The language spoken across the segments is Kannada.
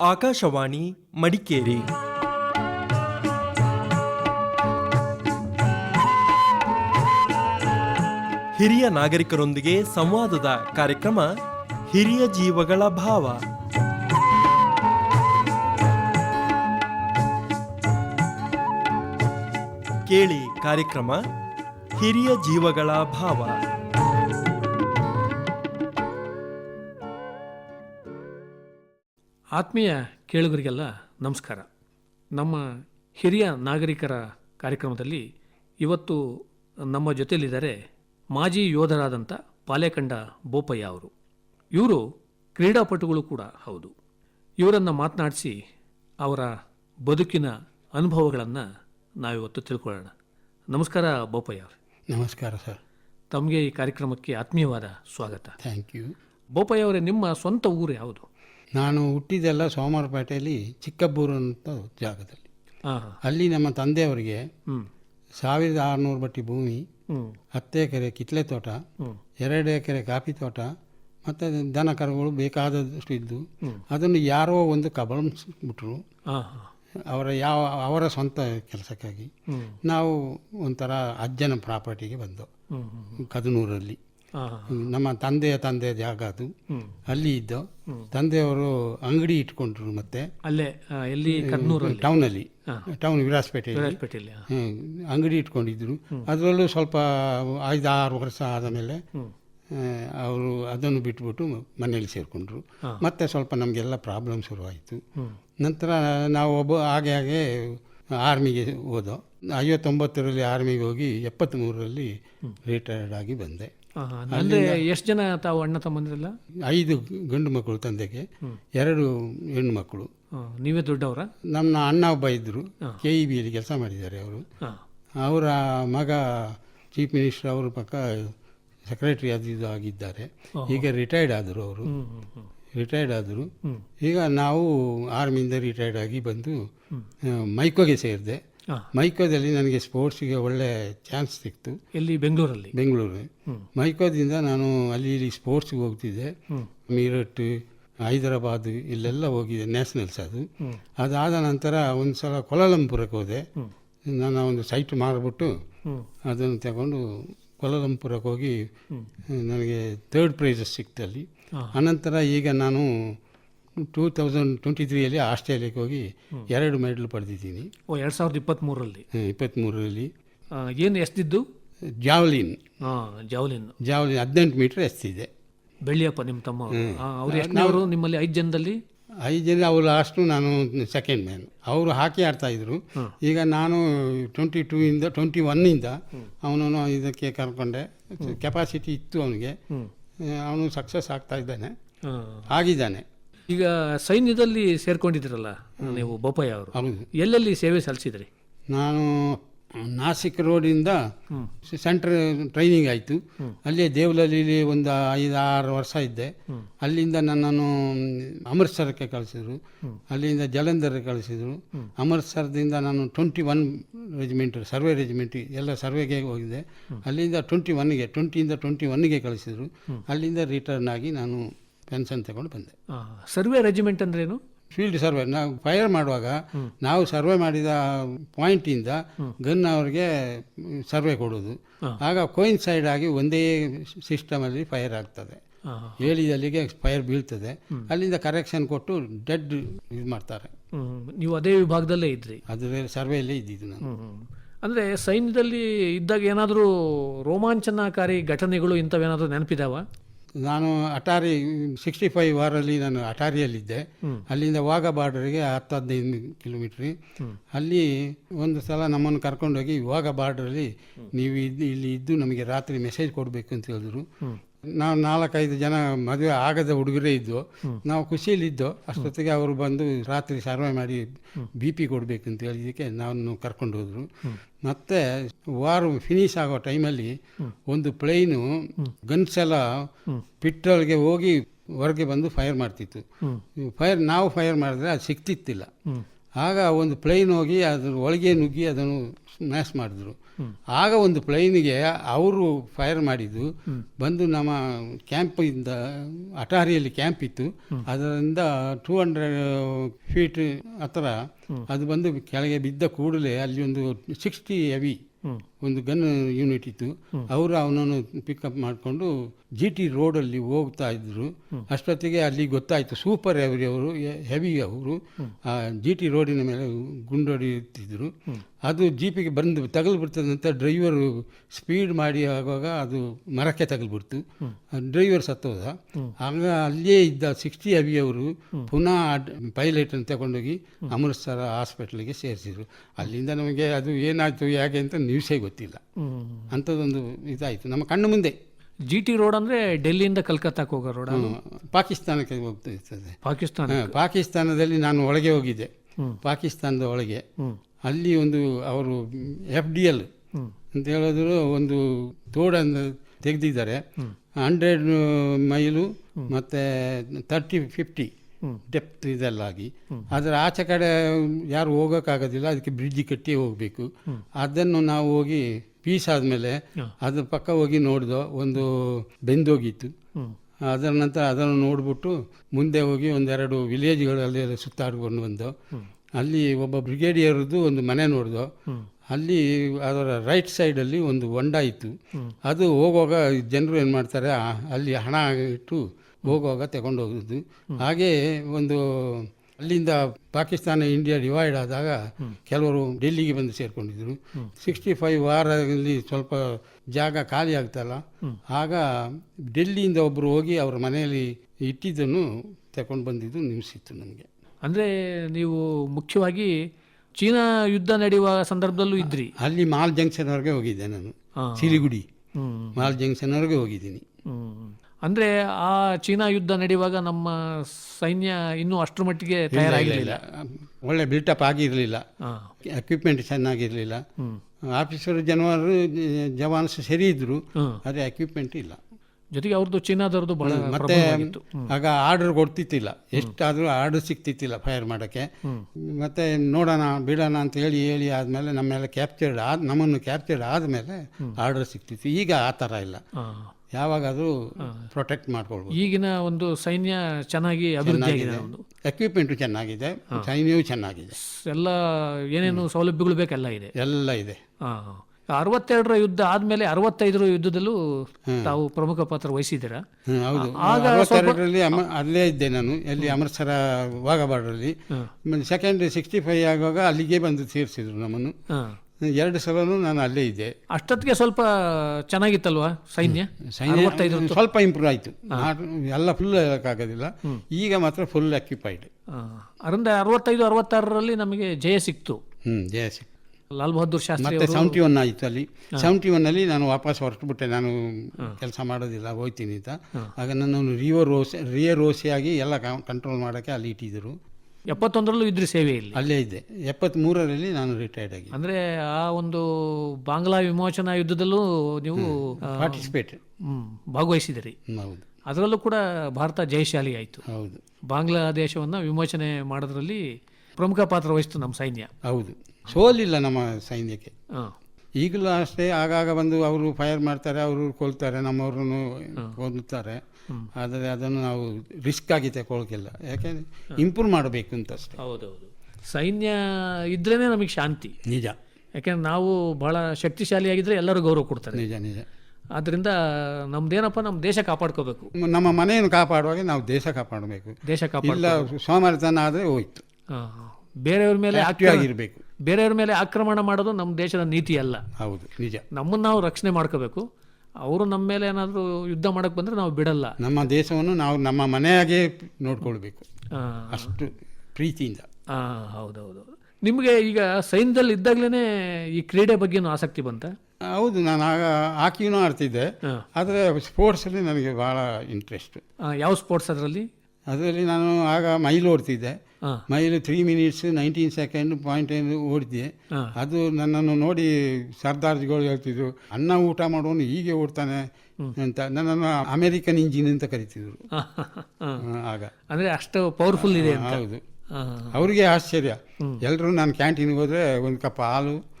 ಆಕಾಶವಾಣಿ ಮಡಿಕೇರಿ. ಹಿರಿಯ ನಾಗರಿಕರೊಂದಿಗೆ ಸಂವಾದದ ಕಾರ್ಯಕ್ರಮ ಹಿರಿಯ ಜೀವಗಳ ಭಾವ. ಕೇಳಿ ಕಾರ್ಯಕ್ರಮ ಹಿರಿಯ ಜೀವಗಳ ಭಾವ. ಆತ್ಮೀಯ ಕೇಳುಗರಿಗೆಲ್ಲ ನಮಸ್ಕಾರ. ನಮ್ಮ ಹಿರಿಯ ನಾಗರಿಕರ ಕಾರ್ಯಕ್ರಮದಲ್ಲಿ ಇವತ್ತು ನಮ್ಮ ಜೊತೆಯಲ್ಲಿದ್ದಾರೆ ಮಾಜಿ ಯೋಧರಾದಂಥ ಪಾಲೇಕಂಡ ಬೋಪಯ್ಯ ಅವರು. ಇವರು ಕ್ರೀಡಾಪಟುಗಳು ಕೂಡ ಹೌದು. ಇವರನ್ನು ಮಾತನಾಡಿಸಿ ಅವರ ಬದುಕಿನ ಅನುಭವಗಳನ್ನು ನಾವಿವತ್ತು ತಿಳ್ಕೊಳ್ಳೋಣ. ನಮಸ್ಕಾರ ಬೋಪಯ್ಯ ಅವರು. ನಮಸ್ಕಾರ ಸರ್. ತಮಗೆ ಈ ಕಾರ್ಯಕ್ರಮಕ್ಕೆ ಆತ್ಮೀಯವಾದ ಸ್ವಾಗತ. Thank you. ಬೋಪಯ್ಯ ಅವರೇ ನಿಮ್ಮ ಸ್ವಂತ ಊರು ಯಾವುದು? ನಾನು ಹುಟ್ಟಿದ್ದೆಲ್ಲ ಸೋಮವಾರಪೇಟೆಯಲ್ಲಿ ಚಿಕ್ಕಬ್ಬೂರು ಅಂತ ಜಾಗದಲ್ಲಿ. ಅಲ್ಲಿ ನಮ್ಮ ತಂದೆಯವರಿಗೆ ಸಾವಿರದ ಆರುನೂರು ಬಟ್ಟಿ ಭೂಮಿ ಹತ್ತು ಎಕರೆ ಕಿತ್ಲೆ ತೋಟ ಎರಡು ಎಕರೆ ಕಾಫಿ ತೋಟ ಮತ್ತು ದನ ಕರುಗಳು ಬೇಕಾದಷ್ಟು ಇದ್ದು ಅದನ್ನು ಯಾರೋ ಒಂದು ಕಬಳಿಸ್ಬಿಟ್ರು ಅವರ ಯಾವ ಅವರ ಸ್ವಂತ ಕೆಲಸಕ್ಕಾಗಿ. ನಾವು ಒಂಥರ ಅಜ್ಜನ ಪ್ರಾಪರ್ಟಿಗೆ ಬಂದೋ ಹ್ಞೂ ಹ್ಞೂ ಕದನೂರಲ್ಲಿ. ನಮ್ಮ ತಂದೆಯ ತಂದೆಯ ಜಾಗ ಅದು ಅಲ್ಲಿ ಇದ್ದು. ತಂದೆಯವರು ಅಂಗಡಿ ಇಟ್ಕೊಂಡ್ರು ಮತ್ತೆ. ಅಲ್ಲೇ ಎಲ್ಲಿ? ಟೌನಲ್ಲಿ. ಟೌನ್ ವಿರಾಸ್ಪೇಟೆ ಅಂಗಡಿ ಇಟ್ಕೊಂಡಿದ್ರು. ಅದರಲ್ಲೂ ಸ್ವಲ್ಪ ಐದು ಆರು ವರ್ಷ ಆದ ಮೇಲೆ ಅವರು ಅದನ್ನು ಬಿಟ್ಬಿಟ್ಟು ಮನೆಯಲ್ಲಿ ಸೇರಿಕೊಂಡ್ರು. ಮತ್ತೆ ಸ್ವಲ್ಪ ನಮಗೆಲ್ಲ ಪ್ರಾಬ್ಲಮ್ ಶುರುವಾಯಿತು. ನಂತರ ನಾವು ಒಬ್ಬ ಹಾಗೆ ಹಾಗೆ ಆರ್ಮಿಗೆ ಹೋದೋ. ಐವತ್ತೊಂಬತ್ತರಲ್ಲಿ ಆರ್ಮಿಗೆ ಹೋಗಿ ಎಪ್ಪತ್ತ್ಮೂರರಲ್ಲಿ ರಿಟೈರ್ಡ್ ಆಗಿ ಬಂದೆ. ಅಂದರೆ ಎಷ್ಟು ಜನ ತಾವು ಅಣ್ಣ ತಮ್ಮಂದಿರಲ್ಲ? ಐದು ಗಂಡು ಮಕ್ಕಳು ತಂದೆಗೆ ಎರಡು ಹೆಣ್ಣು ಮಕ್ಕಳು. ನೀವೇ ದೊಡ್ಡವರ? ನಮ್ಮ ಅಣ್ಣ ಒಬ್ಬ ಇದ್ದರು. ಕೆ ಇ ಬಿಯಲ್ಲಿ ಕೆಲಸ ಮಾಡಿದ್ದಾರೆ ಅವರು. ಅವರ ಮಗ ಚೀಫ್ ಮಿನಿಸ್ಟರ್ ಅವ್ರ ಪಕ್ಕ ಸೆಕ್ರೆಟರಿ ಅದು ಇದು ಆಗಿದ್ದಾರೆ. ಈಗ ರಿಟೈರ್ಡ್ ಆದರು ಅವರು. ರಿಟೈರ್ಡ್ ಆದರು. ಈಗ ನಾವು ಆರ್ಮಿಯಿಂದ ರಿಟೈರ್ಡ್ ಆಗಿ ಬಂದು ಮೈಕೋಗೆ ಸೇರಿದೆ. ಮೈಕೋದಲ್ಲಿ ನನಗೆ ಸ್ಪೋರ್ಟ್ಸಿಗೆ ಒಳ್ಳೆ ಚಾನ್ಸ್ ಸಿಕ್ತು. ಇಲ್ಲಿ ಬೆಂಗಳೂರಲ್ಲಿ? ಬೆಂಗಳೂರು. ಮೈಕೋದಿಂದ ನಾನು ಅಲ್ಲಿ ಇಲ್ಲಿ ಸ್ಪೋರ್ಟ್ಸ್ಗೆ ಹೋಗ್ತಿದ್ದೆ. ಮೀರಟ್ ಹೈದರಾಬಾದ್ ಇಲ್ಲೆಲ್ಲ ಹೋಗಿದೆ ನ್ಯಾಷನಲ್ಸ್ ಅದು. ಅದಾದ ನಂತರ ಒಂದು ಸಲ ಕೊಲಲಂಪುರಕ್ಕೆ ಹೋದೆ. ನಾನು ಒಂದು ಸೈಟ್ ಮಾರಿಬಿಟ್ಟು ಅದನ್ನು ತಗೊಂಡು ಕೊಲಲಂಪುರಕ್ಕೆ ಹೋಗಿ ನನಗೆ ಥರ್ಡ್ ಪ್ರೈಸಸ್ ಸಿಕ್ತಲ್ಲಿ ಅನಂತರ ಈಗ ನಾನು ಟೂ ತೌಸಂಡ್ ಟ್ವೆಂಟಿ ತ್ರೀಯಲ್ಲಿ ಆಸ್ಟ್ರೇಲಿಯಾಕ್ಕೆ ಹೋಗಿ ಎರಡು ಮೆಡಲ್ ಪಡೆದಿದ್ದೀನಿ. ಓ ಎರಡು ಸಾವಿರದ ಇಪ್ಪತ್ತ್ಮೂರರಲ್ಲಿ ಇಪ್ಪತ್ತ್ಮೂರರಲ್ಲಿ ಏನು ಎಸ್ದಿದ್ದು ಜಾವ್ಲಿನ್. ಹಾಂ ಜಾವ್ಲಿನ್. ಜಾವ್ಲಿನ್ ಹದಿನೆಂಟು ಮೀಟ್ರ್ ಎಸ್ತಿದೆ. ಬೆಳ್ಳಿಯಪ್ಪ ನಿಮ್ಮ ತಮ್ಮ ಅವರು ಎಷ್ಟನೇವರು ನಿಮ್ಮಲ್ಲಿ ಐದು ಜನದಲ್ಲಿ? ಐದು ಜನ ಅವರು ಲಾಸ್ಟು ನಾನು ಸೆಕೆಂಡ್ ಮ್ಯಾನ್ ಅವರು ಹಾಕಿ ಆಡ್ತಾಯಿದ್ರು ಈಗ ನಾನು ಟ್ವೆಂಟಿ ಟೂ ಇಂದ ಟ್ವೆಂಟಿ ಒನ್ನಿಂದ ಅವನನ್ನು ಇದಕ್ಕೆ ಕರ್ಕೊಂಡೆ. ಕೆಪಾಸಿಟಿ ಇತ್ತು ಅವನಿಗೆ. ಅವನು ಸಕ್ಸಸ್ ಆಗ್ತಾ ಇದ್ದಾನೆ. ಆಗಿದ್ದಾನೆ. ಈಗ ಸೈನ್ಯದಲ್ಲಿ ಸೇರ್ಕೊಂಡಿದ್ದೀರಲ್ಲ ನೀವು ಬೋಪಯ್ಯ ಅವರು. ಹೌದು. ಎಲ್ಲೆಲ್ಲಿ ಸೇವೆ ಸಲ್ಲಿಸಿದ್ರಿ? ನಾನು ನಾಸಿಕ್ ರೋಡಿಂದ ಸೆಂಟ್ರ್ ಟ್ರೈನಿಂಗ್ ಆಯಿತು. ಅಲ್ಲೇ ದೇವಲಲ್ಲಿ ಒಂದು ಐದು ಆರು ವರ್ಷ ಇದ್ದೆ. ಅಲ್ಲಿಂದ ನನ್ನನ್ನು ಅಮೃತ್ಸರಕ್ಕೆ ಕಳಿಸಿದ್ರು. ಅಲ್ಲಿಂದ ಜಲಂಧರ್ಗೆ ಕಳಿಸಿದ್ರು. ಅಮೃತ್ಸರದಿಂದ ನಾನು twenty one regiment survey regiment ಎಲ್ಲ ಸರ್ವೆಗೆ ಹೋಗಿದ್ದೆ. ಅಲ್ಲಿಂದ ಟ್ವೆಂಟಿ ಒನ್ಗೆ ಟ್ವೆಂಟಿಯಿಂದ ಟ್ವೆಂಟಿ ಒನ್ಗೆ ಕಳಿಸಿದ್ರು. ಅಲ್ಲಿಂದ ರಿಟರ್ನ್ ಆಗಿ ನಾನು ಪೆನ್ಷನ್ ತಗೊಂಡು ಬಂದೆ. ಸರ್ವೆ ರೆಜಿಮೆಂಟ್ ಅಂದ್ರೇನು? ಫೀಲ್ಡ್ ಸರ್ವೆ ನಾವು ಫೈರ್ ಮಾಡುವಾಗ ನಾವು ಸರ್ವೆ ಮಾಡಿದ ಪಾಯಿಂಟಿಂದ ಗನ್ ಅವ್ರಿಗೆ ಸರ್ವೆ ಕೊಡೋದು. ಆಗ ಕೋಯಿನ್ ಸೈಡ್ ಆಗಿ ಒಂದೇ ಸಿಸ್ಟಮಲ್ಲಿ ಫೈರ್ ಆಗ್ತದೆ. ಹೇಳಿದಲ್ಲಿಗೆ ಫೈರ್ ಬೀಳ್ತದೆ. ಅಲ್ಲಿಂದ ಕರೆಕ್ಷನ್ ಕೊಟ್ಟು ಡೆಡ್ ಇದು ಮಾಡ್ತಾರೆ. ನೀವು ಅದೇ ವಿಭಾಗದಲ್ಲೇ ಇದ್ರಿ? ಅದು ಸರ್ವೆಯಲ್ಲೇ ಇದ್ದಿದ್ದು ನಾನು. ಅಂದರೆ ಸೈನ್ಯದಲ್ಲಿ ಇದ್ದಾಗ ಏನಾದರೂ ರೋಮಾಂಚನಕಾರಿ ಘಟನೆಗಳು ಇಂಥವೇನಾದರೂ ನೆನಪಿದಾವ? ನಾನು ಅಟಾರಿ ಸಿಕ್ಸ್ಟಿ ಫೈವ್ ವಾರಲ್ಲಿ ನಾನು ಅಟಾರಿಯಲ್ಲಿದ್ದೆ ಅಲ್ಲಿಂದ ವಾಘ ಬಾರ್ಡರ್ಗೆ ಹತ್ತು ಹದಿನೈದು ಕಿಲೋಮೀಟ್ರ್ ಅಲ್ಲಿ ಒಂದು ಸಲ ನಮ್ಮನ್ನು ಕರ್ಕೊಂಡೋಗಿ ವಾಘ ಬಾರ್ಡ್ರಲ್ಲಿ ನೀವು ಇದ್ದು ಇಲ್ಲಿ ಇದ್ದು ನಮಗೆ ರಾತ್ರಿ ಮೆಸೇಜ್ ಕೊಡಬೇಕು ಅಂತ ಹೇಳಿದ್ರು. ನಾವು ನಾಲ್ಕೈದು ಜನ ಮದುವೆ ಆಗದ ಹುಡುಗರೇ ಇದ್ದು, ನಾವು ಖುಷಿಯಲ್ಲಿದ್ದು, ಅಷ್ಟೊತ್ತಿಗೆ ಅವರು ಬಂದು ರಾತ್ರಿ ಸರ್ವೆ ಮಾಡಿ ಬಿ ಪಿ ಕೊಡಬೇಕಂತ ಹೇಳಿದ್ದಕ್ಕೆ ನಾನು ಕರ್ಕೊಂಡು ಹೋದರು. ಮತ್ತೆ ವಾರ್ ಫಿನಿಶ್ ಆಗೋ ಟೈಮಲ್ಲಿ ಒಂದು ಪ್ಲೇನು ಗನ್ಸ್ ಎಲ್ಲ ಪಿಟ್ರೋಲ್ಗೆ ಹೋಗಿ ಹೊರಗೆ ಬಂದು ಫೈರ್ ಮಾಡ್ತಿತ್ತು. ಫೈರ್ ನಾವು ಫೈರ್ ಮಾಡಿದ್ರೆ ಅದು ಸಿಕ್ತಿತ್ತಿಲ್ಲ ಆಗ ಒಂದು ಪ್ಲೈನ್ ಹೋಗಿ ಅದ್ರ ಒಳಗೆ ನುಗ್ಗಿ ಅದನ್ನು ಸ್ಮ್ಯಾಶ್ ಮಾಡಿದ್ರು. ಆಗ ಒಂದು ಪ್ಲೈನಿಗೆ ಅವರು ಫೈರ್ ಮಾಡಿದ್ದು. ಬಂದು ನಮ್ಮ ಕ್ಯಾಂಪ್ ಇಂದ ಅಟಾರಿಯಲ್ಲಿ ಕ್ಯಾಂಪ್ ಇತ್ತು. ಅದರಿಂದ ಟೂ ಹಂಡ್ರೆಡ್ ಫೀಟ್ ಹತ್ರ ಅದು ಬಂದು ಕೆಳಗೆ ಬಿದ್ದ ಕೂಡಲೇ ಅಲ್ಲಿ ಒಂದು ಸಿಕ್ಸ್ಟಿ ಹೆವಿ ಒಂದು ಗನ್ ಯೂನಿಟ್ ಇತ್ತು. ಅವರು ಅವನನ್ನು ಪಿಕಪ್ ಮಾಡಿಕೊಂಡು ಜಿ ಟಿ ರೋಡಲ್ಲಿ ಹೋಗ್ತಾ ಇದ್ರು. ಅಷ್ಟೊತ್ತಿಗೆ ಅಲ್ಲಿ ಗೊತ್ತಾಯಿತು ಸೂಪರ್ ಹೆವಿ ಅವರು ಹೆವಿ ಅವರು ಜಿ ಟಿ ರೋಡಿನ ಮೇಲೆ ಗುಂಡೊಡೆಯುತ್ತಿದ್ದರು ಅದು ಜೀಪಿಗೆ ಬಂದು ತಗಲು ಬಿಡ್ತದೆ ಅಂತ ಡ್ರೈವರು ಸ್ಪೀಡ್ ಮಾಡಿ ಆಗುವಾಗ ಅದು ಮರಕ್ಕೆ ತಗಲ್ಬಿಡ್ತು ಡ್ರೈವರ್ ಸತ್ತೋದ. ಆಗ ಅಲ್ಲಿಯೇ ಇದ್ದ ಸಿಕ್ಸ್ಟಿ ಹೆವಿ ಅವರು ಪುನಃ ಪೈಲಟನ್ನು ತಗೊಂಡೋಗಿ ಅಮೃತ್ಸರ ಹಾಸ್ಪಿಟ್ಲಿಗೆ ಸೇರಿಸಿದ್ರು. ಅಲ್ಲಿಂದ ನಮಗೆ ಅದು ಏನಾಯಿತು ಯಾಕೆ ಅಂತ ನ್ಯೂಸೇ ಗೊತ್ತಿಲ್ಲ. ಅಂಥದ್ದೊಂದು ಇದಾಯಿತು. ನಮ್ಮ ಕಣ್ಣು ಮುಂದೆ. ಜಿ ಟಿ ರೋಡ್ ಅಂದರೆ ಡೆಲ್ಲಿಯಿಂದ ಕಲ್ಕತ್ತಾಕ್ಕೆ ಹೋಗೋ ರೋಡ್ ಪಾಕಿಸ್ತಾನಕ್ಕೆ ಹೋಗ್ತಾ ಇರ್ತದೆ. ಪಾಕಿಸ್ತಾನ ಪಾಕಿಸ್ತಾನದಲ್ಲಿ ನಾನು ಒಳಗೆ ಹೋಗಿದ್ದೆ. ಪಾಕಿಸ್ತಾನದ ಒಳಗೆ. ಅಲ್ಲಿ ಒಂದು ಅವರು ಎಫ್ ಡಿ ಎಲ್ ಅಂತ ಹೇಳಿದ್ರು ಒಂದು ತೋಡನ್ನು ತೆಗೆದಿದ್ದಾರೆ. ಹಂಡ್ರೆಡ್ ಮೈಲು ಮತ್ತು ತರ್ಟಿ ಫಿಫ್ಟಿ ಡೆಪ್ತ್ ಇದೆಲ್ಲಾಗಿ. ಅದರ ಆಚೆ ಕಡೆ ಯಾರು ಹೋಗೋಕ್ಕಾಗೋದಿಲ್ಲ ಅದಕ್ಕೆ ಬ್ರಿಡ್ಜ್ ಕಟ್ಟಿ ಹೋಗಬೇಕು. ಅದನ್ನು ನಾವು ಹೋಗಿ ಪೀಸ್ ಆದಮೇಲೆ ಅದ್ರ ಪಕ್ಕ ಹೋಗಿ ನೋಡಿದೋ ಒಂದು ಬೆಂದೋಗಿತ್ತು. ಅದರ ನಂತರ ಅದನ್ನು ನೋಡಿಬಿಟ್ಟು ಮುಂದೆ ಹೋಗಿ ಒಂದೆರಡು ವಿಲೇಜ್ಗಳಲ್ಲಿ ಸುತ್ತಾಡ್ಕೊಂಡು ಬಂದು ಅಲ್ಲಿ ಒಬ್ಬ ಬ್ರಿಗೇಡಿಯರ್ದು ಒಂದು ಮನೆ ನೋಡಿದೋ. ಅಲ್ಲಿ ಅದರ ರೈಟ್ ಸೈಡಲ್ಲಿ ಒಂದು ಹೊಂಡ ಇತ್ತು. ಅದು ಹೋಗುವಾಗ ಜನರು ಏನು ಮಾಡ್ತಾರೆ ಅಲ್ಲಿ ಹಣ ಇಟ್ಟು ಹೋಗುವಾಗ ತಗೊಂಡು ಹೋಗಿದ್ದು ಹಾಗೆ ಒಂದು ಅಲ್ಲಿಂದ ಪಾಕಿಸ್ತಾನ ಇಂಡಿಯಾ ಡಿವೈಡ್ ಆದಾಗ ಕೆಲವರು ಡೆಲ್ಲಿಗೆ ಬಂದು ಸೇರಿಕೊಂಡಿದ್ರು. ಸಿಕ್ಸ್ಟಿ ಫೈವ್ ವಾರಲ್ಲಿ ಸ್ವಲ್ಪ ಜಾಗ ಖಾಲಿ ಆಗ್ತಲ್ಲ. ಆಗ ಡೆಲ್ಲಿಯಿಂದ ಒಬ್ಬರು ಹೋಗಿ ಅವ್ರ ಮನೆಯಲ್ಲಿ ಇಟ್ಟಿದ್ದನ್ನು ತಗೊಂಡು ಬಂದಿದ್ದು ನಿಮಿಸಿತ್ತು ನನಗೆ ನಮಗೆ. ಅಂದ್ರೆ ನೀವು ಮುಖ್ಯವಾಗಿ ಚೀನಾ ಯುದ್ಧ ನಡೆಯುವ ಸಂದರ್ಭದಲ್ಲೂ ಇದ್ರಿ. ಅಲ್ಲಿ ಮಾಲ್ ಜಂಕ್ಷನ್ವರೆಗೆ ಹೋಗಿದ್ದೆ ನಾನು. ಸಿಲಿಗುಡಿ. ಮಾಲ್ ಜಂಕ್ಷನ್ವರೆಗೆ ಹೋಗಿದ್ದೀನಿ. ಅಂದ್ರೆ ಆ ಚೀನಾ ಯುದ್ಧ ನಡೆಯುವಾಗ ನಮ್ಮ ಸೈನ್ಯ ಇನ್ನೂ ಅಷ್ಟರ ಮಟ್ಟಿಗೆ ತಯಾರಾಗಿರಲಿಲ್ಲ. ಒಳ್ಳೆ ಬಿಲ್ಟಪ್ ಆಗಿರಲಿಲ್ಲ. ಎಕ್ವಿಪ್ಮೆಂಟ್ ಚೆನ್ನಾಗಿರಲಿಲ್ಲ. ಆಫೀಸರ್ ಜನವರು ಜವಾನ್ಸ್ ಸರಿ ಇದ್ರು ಅದೇ ಆದರೆ ಎಕ್ವಿಪ್ಮೆಂಟ್ ಇಲ್ಲ. ಜೊತೆಗೆ ಅವ್ರದ್ದು ಚೀನಾದವ್ರದ್ದು ಬಹಳ ಮತ್ತೆ ಆಗ ಆರ್ಡರ್ ಕೊಡ್ತಿತ್ತಿಲ್ಲ. ಎಷ್ಟಾದರೂ ಆರ್ಡರ್ ಸಿಗ್ತಿತ್ತಿಲ್ಲ ಫೈರ್ ಮಾಡೋಕ್ಕೆ. ಮತ್ತೆ ನೋಡೋಣ ಬಿಡೋಣ ಅಂತ ಹೇಳಿ ಹೇಳಿ ಆದಮೇಲೆ ನಮ್ಮೆಲ್ಲ ಕ್ಯಾಪ್ಚರ್ಡ್ ಆದ ನಮ್ಮನ್ನು ಕ್ಯಾಪ್ಚರ್ಡ್ ಆದಮೇಲೆ ಆರ್ಡರ್ ಸಿಕ್ತಿತ್ತು ಈಗ ಆ ಥರ ಇಲ್ಲ. ಯಾವಾಗಾದರೂ ಪ್ರೊಟೆಕ್ಟ್ ಮಾಡ್ಕೊಳ್ಬೋದು. ಈಗಿನ ಒಂದು ಸೈನ್ಯ ಚೆನ್ನಾಗಿ ಅಭಿವೃದ್ಧಿ ಆಗಿದೆ ಒಂದು. ಎಕ್ವಿಪ್ಮೆಂಟು ಚೆನ್ನಾಗಿದೆ. ಸೈನ್ಯವೂ ಚೆನ್ನಾಗಿದೆ. ಎಲ್ಲ ಏನೇನು ಸೌಲಭ್ಯಗಳು ಬೇಕೆಲ್ಲ ಇದೆ. ಎಲ್ಲ ಇದೆ. ಅರವತ್ತೆರಡರ ಯುದ್ಧ ಆದ್ಮೇಲೆ ಅರವತ್ತೈದರ ಯುದ್ಧದಲ್ಲೂ ತಾವು ಪ್ರಮುಖ ಪಾತ್ರ ವಹಿಸಿದ್ದೀರಾ? ಹೌದು. ಆಗ ಅರವತ್ತೆರಡರಲ್ಲಿ ಅಮ ಅಲ್ಲೇ ಇದ್ದೆ ನಾನು ಎಲ್ಲಿ ಅಮೃತಸರ ವಾಘಬಾರ್ಡ್ರಲ್ಲಿ ಸೆಕೆಂಡ್ ಸಿಕ್ಸ್ಟಿ ಫೈವ್ ಆಗುವಾಗ ಅಲ್ಲಿಗೆ ಬಂದು ಸೇರಿಸಿದ್ರು ನಮ್ಮನ್ನು. ಎರಡು ಸಲನೂ ನಾನು ಅಲ್ಲೇ ಇದ್ದೆ. ಅಷ್ಟೊತ್ತಿಗೆ ಸ್ವಲ್ಪ ಚೆನ್ನಾಗಿತ್ತಲ್ವಾ ಸೈನ್ಯ? ಸೈನ್ಯ ಸ್ವಲ್ಪ ಇಂಪ್ರೂವ್ ಆಯಿತು. ಎಲ್ಲ ಫುಲ್ ಹೇಳೋಕ್ಕಾಗೋದಿಲ್ಲ. ಈಗ ಮಾತ್ರ ಫುಲ್ ಅಕ್ಯುಪೈಡ್ ಅಂದರೆ ಅರವತ್ತೈದು ಅರವತ್ತಾರರಲ್ಲಿ ನಮಗೆ ಜಯ ಸಿಕ್ತು. ಹ್ಮ್ ಜಯ ಸಿಕ್ತು. ಲಾಲ್ ಬಹದ್ದೂರ್ ಶಾಸ್ತ್ರಿ ಮತ್ತೆ ಸೆವೆಂಟಿ ಒನ್ ಆಯಿತು ಅಲ್ಲಿ. ಸೆವೆಂಟಿ ಒನ್ನಲ್ಲಿ ನಾನು ವಾಪಸ್ ಹೊರಟುಬಿಟ್ಟೆ. ನಾನು ಕೆಲಸ ಮಾಡೋದಿಲ್ಲ ಹೋಗ್ತೀನಿ ಅಂತ. ಆಗ ನನ್ನನ್ನು ರಿಯೋ ರೋಸ್ ರಿಯೋ ರೋಸಿಯಾಗಿ ಎಲ್ಲ ಕಂಟ್ರೋಲ್ ಮಾಡೋಕ್ಕೆ ಅಲ್ಲಿ ಇಟ್ಟಿದ್ದರು ಎಪ್ಪತ್ತೊಂದರಲ್ಲೂ ಸೇವೆ ಸೇವೆಯಲ್ಲಿ ಅಲ್ಲೇ ಇದ್ದೆ ಎಪ್ಪತ್ಮೂರರಲ್ಲಿ ನಾನು ರಿಟೈರ್ಡ್ ಆಗಿ ಅಂದ್ರೆ ಆ ಒಂದು ಬಾಂಗ್ಲಾ ವಿಮೋಚನಾ ಯುದ್ಧದಲ್ಲೂ ನೀವು ಆ, ಪಾರ್ಟಿಸಿಪೇಟ್ ಹ್ಮ್, ಭಾಗವಹಿಸಿದಿರಿ. ಹೌದು. ಅದರಲ್ಲೂ ಕೂಡ ಭಾರತ ಜಯಶಾಲಿ ಆಯಿತು. ಹೌದು. ಬಾಂಗ್ಲಾದೇಶವನ್ನು ವಿಮೋಚನೆ ಮಾಡೋದ್ರಲ್ಲಿ ಪ್ರಮುಖ ಪಾತ್ರ ವಹಿಸ್ತು ನಮ್ಮ ಸೈನ್ಯ. ಹೌದು. ಸೋಲಿಲ್ಲ ನಮ್ಮ ಸೈನ್ಯಕ್ಕೆ. ಆ, ಈಗಲೂ ಅಷ್ಟೇ ಆಗಾಗ ಬಂದು ಅವರು ಫೈರ್ ಮಾಡ್ತಾರೆ ಅವರು ಕೊಲ್ತಾರೆ ನಮ್ಮವ್ರನ್ನು ಕೊಲ್ತಾರೆ. ಆದರೆ ಅದನ್ನು ನಾವು ರಿಸ್ಕ್ ಆಗಿ ತಗೊಳಕಿಲ್ಲ ಯಾಕೆಂದ್ರೆ ಇಂಪ್ರೂವ್ ಮಾಡಬೇಕು ಅಂತ ಅಷ್ಟೇ ಹೌದೌದು. ಸೈನ್ಯ ಇದ್ರೇನೆ ನಮಗೆ ಶಾಂತಿ. ನಿಜ. ಯಾಕೆಂದ್ರೆ ನಾವು ಬಹಳ ಶಕ್ತಿಶಾಲಿಯಾಗಿದ್ರೆ ಎಲ್ಲರೂ ಗೌರವ ಕೊಡ್ತಾರೆ. ನಿಜ ನಿಜ. ಆದ್ರಿಂದ ನಮ್ದೇನಪ್ಪ ನಮ್ಮ ದೇಶ ಕಾಪಾಡ್ಕೋಬೇಕು. ನಮ್ಮ ಮನೆಯನ್ನು ಕಾಪಾಡುವಾಗ ನಾವು ದೇಶ ಕಾಪಾಡಬೇಕು. ದೇಶ ಕಾಪಾಡ ಸೋಮಾರಿತನ ಆದರೆ ಹೋಯ್ತು. ಬೇರೆಯವ್ರ ಮೇಲೆ ಆಕ್ಟಿವ್ ಆಗಿರಬೇಕು. ಬೇರೆಯವ್ರ ಮೇಲೆ ಆಕ್ರಮಣ ಮಾಡೋದು ನಮ್ಮ ದೇಶದ ನೀತಿ ಅಲ್ಲ. ಹೌದು ನಿಜ. ನಮ್ಮನ್ನು ನಾವು ರಕ್ಷಣೆ ಮಾಡ್ಕೋಬೇಕು. ಅವರು ನಮ್ಮ ಮೇಲೆ ಏನಾದರೂ ಯುದ್ಧ ಮಾಡಕ್ಕೆ ಬಂದರೆ ನಾವು ಬಿಡಲ್ಲ. ನಮ್ಮ ದೇಶವನ್ನು ನಾವು ನಮ್ಮ ಮನೆಯಾಗೆ ನೋಡ್ಕೊಳ್ಬೇಕು. ಅಷ್ಟು ಪ್ರೀತಿಯಿಂದ. ಆ, ಹೌದೌದು. ನಿಮಗೆ ಈಗ ಸೈನ್ಯದಲ್ಲಿ ಇದ್ದಾಗಲೇ ಈ ಕ್ರೀಡೆ ಬಗ್ಗೆನೂ ಆಸಕ್ತಿ ಬಂತ? ಹೌದು ನಾನು ಆಗ ಹಾಕಿನೂ ಆಡ್ತಿದ್ದೆ. ಹಾ. ಆದರೆ ಸ್ಪೋರ್ಟ್ಸಲ್ಲಿ ನನಗೆ ಭಾಳ ಇಂಟ್ರೆಸ್ಟ್ ಯಾವ ಸ್ಪೋರ್ಟ್ಸ್ ಅದರಲ್ಲಿ? ಅದರಲ್ಲಿ ನಾನು ಆಗ mile ಓಡ್ತಿದ್ದೆ. Mile three minutes nineteen second point ಏನು ಓಡಿದ್ದೆ. ಅದು ನನ್ನನ್ನು ನೋಡಿ ಸರ್ದಾರ್ಜಿಗಳು ಹೇಳ್ತಿದ್ರು ಅನ್ನ ಊಟ ಮಾಡೋನು ಹೀಗೆ ಓಡ್ತಾನೆ ಅಂತ. ನನ್ನನ್ನು ಅಮೆರಿಕನ್ ಇಂಜಿನ್ ಅಂತ ಕರಿತಿದ್ರು. ಆಗ. ಅಂದರೆ ಅಷ್ಟು ಪವರ್ಫುಲ್ ಇದೆ ಹೌದು. ಅವ್ರಿಗೆ ಆಶ್ಚರ್ಯ. ಎಲ್ಲರೂ ನಾನು ಕ್ಯಾಂಟೀನ್ಗೆ ಹೋದರೆ ಒಂದು ಕಪ್ ಹಾಲು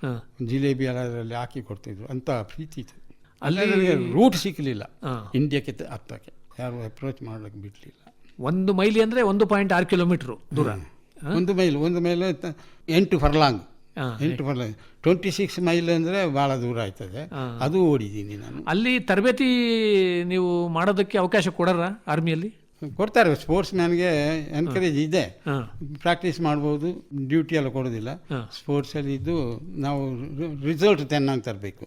ಜಿಲೇಬಿ ಎಲ್ಲ ಅದರಲ್ಲಿ ಹಾಕಿ ಕೊಡ್ತಿದ್ರು. ಅಂತ ಪ್ರೀತಿ ಇತ್ತು. ಅಲ್ಲಿ ನನಗೆ ರೂಟ್ ಸಿಕ್ಕಲಿಲ್ಲ. ಇಂಡಿಯಾಕ್ಕೆ ಹತ್ತಕ್ಕೆ. ಯಾರು ಅಪ್ರೋಚ್ ಮಾಡೋಕ್ಕೆ ಬಿಡಲಿಲ್ಲ. ಒಂದು ಮೈಲಿ ಅಂದರೆ ಒಂದು ಪಾಯಿಂಟ್ ಆರು ಕಿಲೋಮೀಟ್ರು ದೂರ. ಒಂದು ಮೈಲ್ ಒಂದು ಮೈಲ್ ಎಂಟು ಫರ್ಲಾಂಗ್. ಎಂಟು ಫರ್ಲಾಂಗ್. ಟ್ವೆಂಟಿ ಸಿಕ್ಸ್ ಮೈಲ್ ಅಂದರೆ ಭಾಳ ದೂರ ಆಯ್ತದೆ. ಅದು ಓಡಿದ್ದೀನಿ ನಾನು. ಅಲ್ಲಿ ತರಬೇತಿ ನೀವು ಮಾಡೋದಕ್ಕೆ ಅವಕಾಶ ಕೊಡೋರ ಆರ್ಮಿಯಲ್ಲಿ? ಕೊಡ್ತಾರೆ ಸ್ಪೋರ್ಟ್ಸ್ ಮ್ಯಾನ್ಗೆ ಎನ್ಕರೇಜ್ ಇದೆ. ಪ್ರಾಕ್ಟೀಸ್ ಮಾಡ್ಬೋದು ಡ್ಯೂಟಿ ಎಲ್ಲ ಕೊಡೋದಿಲ್ಲ. ಸ್ಪೋರ್ಟ್ಸಲ್ಲಿ ಇದ್ದು ನಾವು ರಿಸಲ್ಟ್ ಚೆನ್ನಾಗಿ ತರಬೇಕು.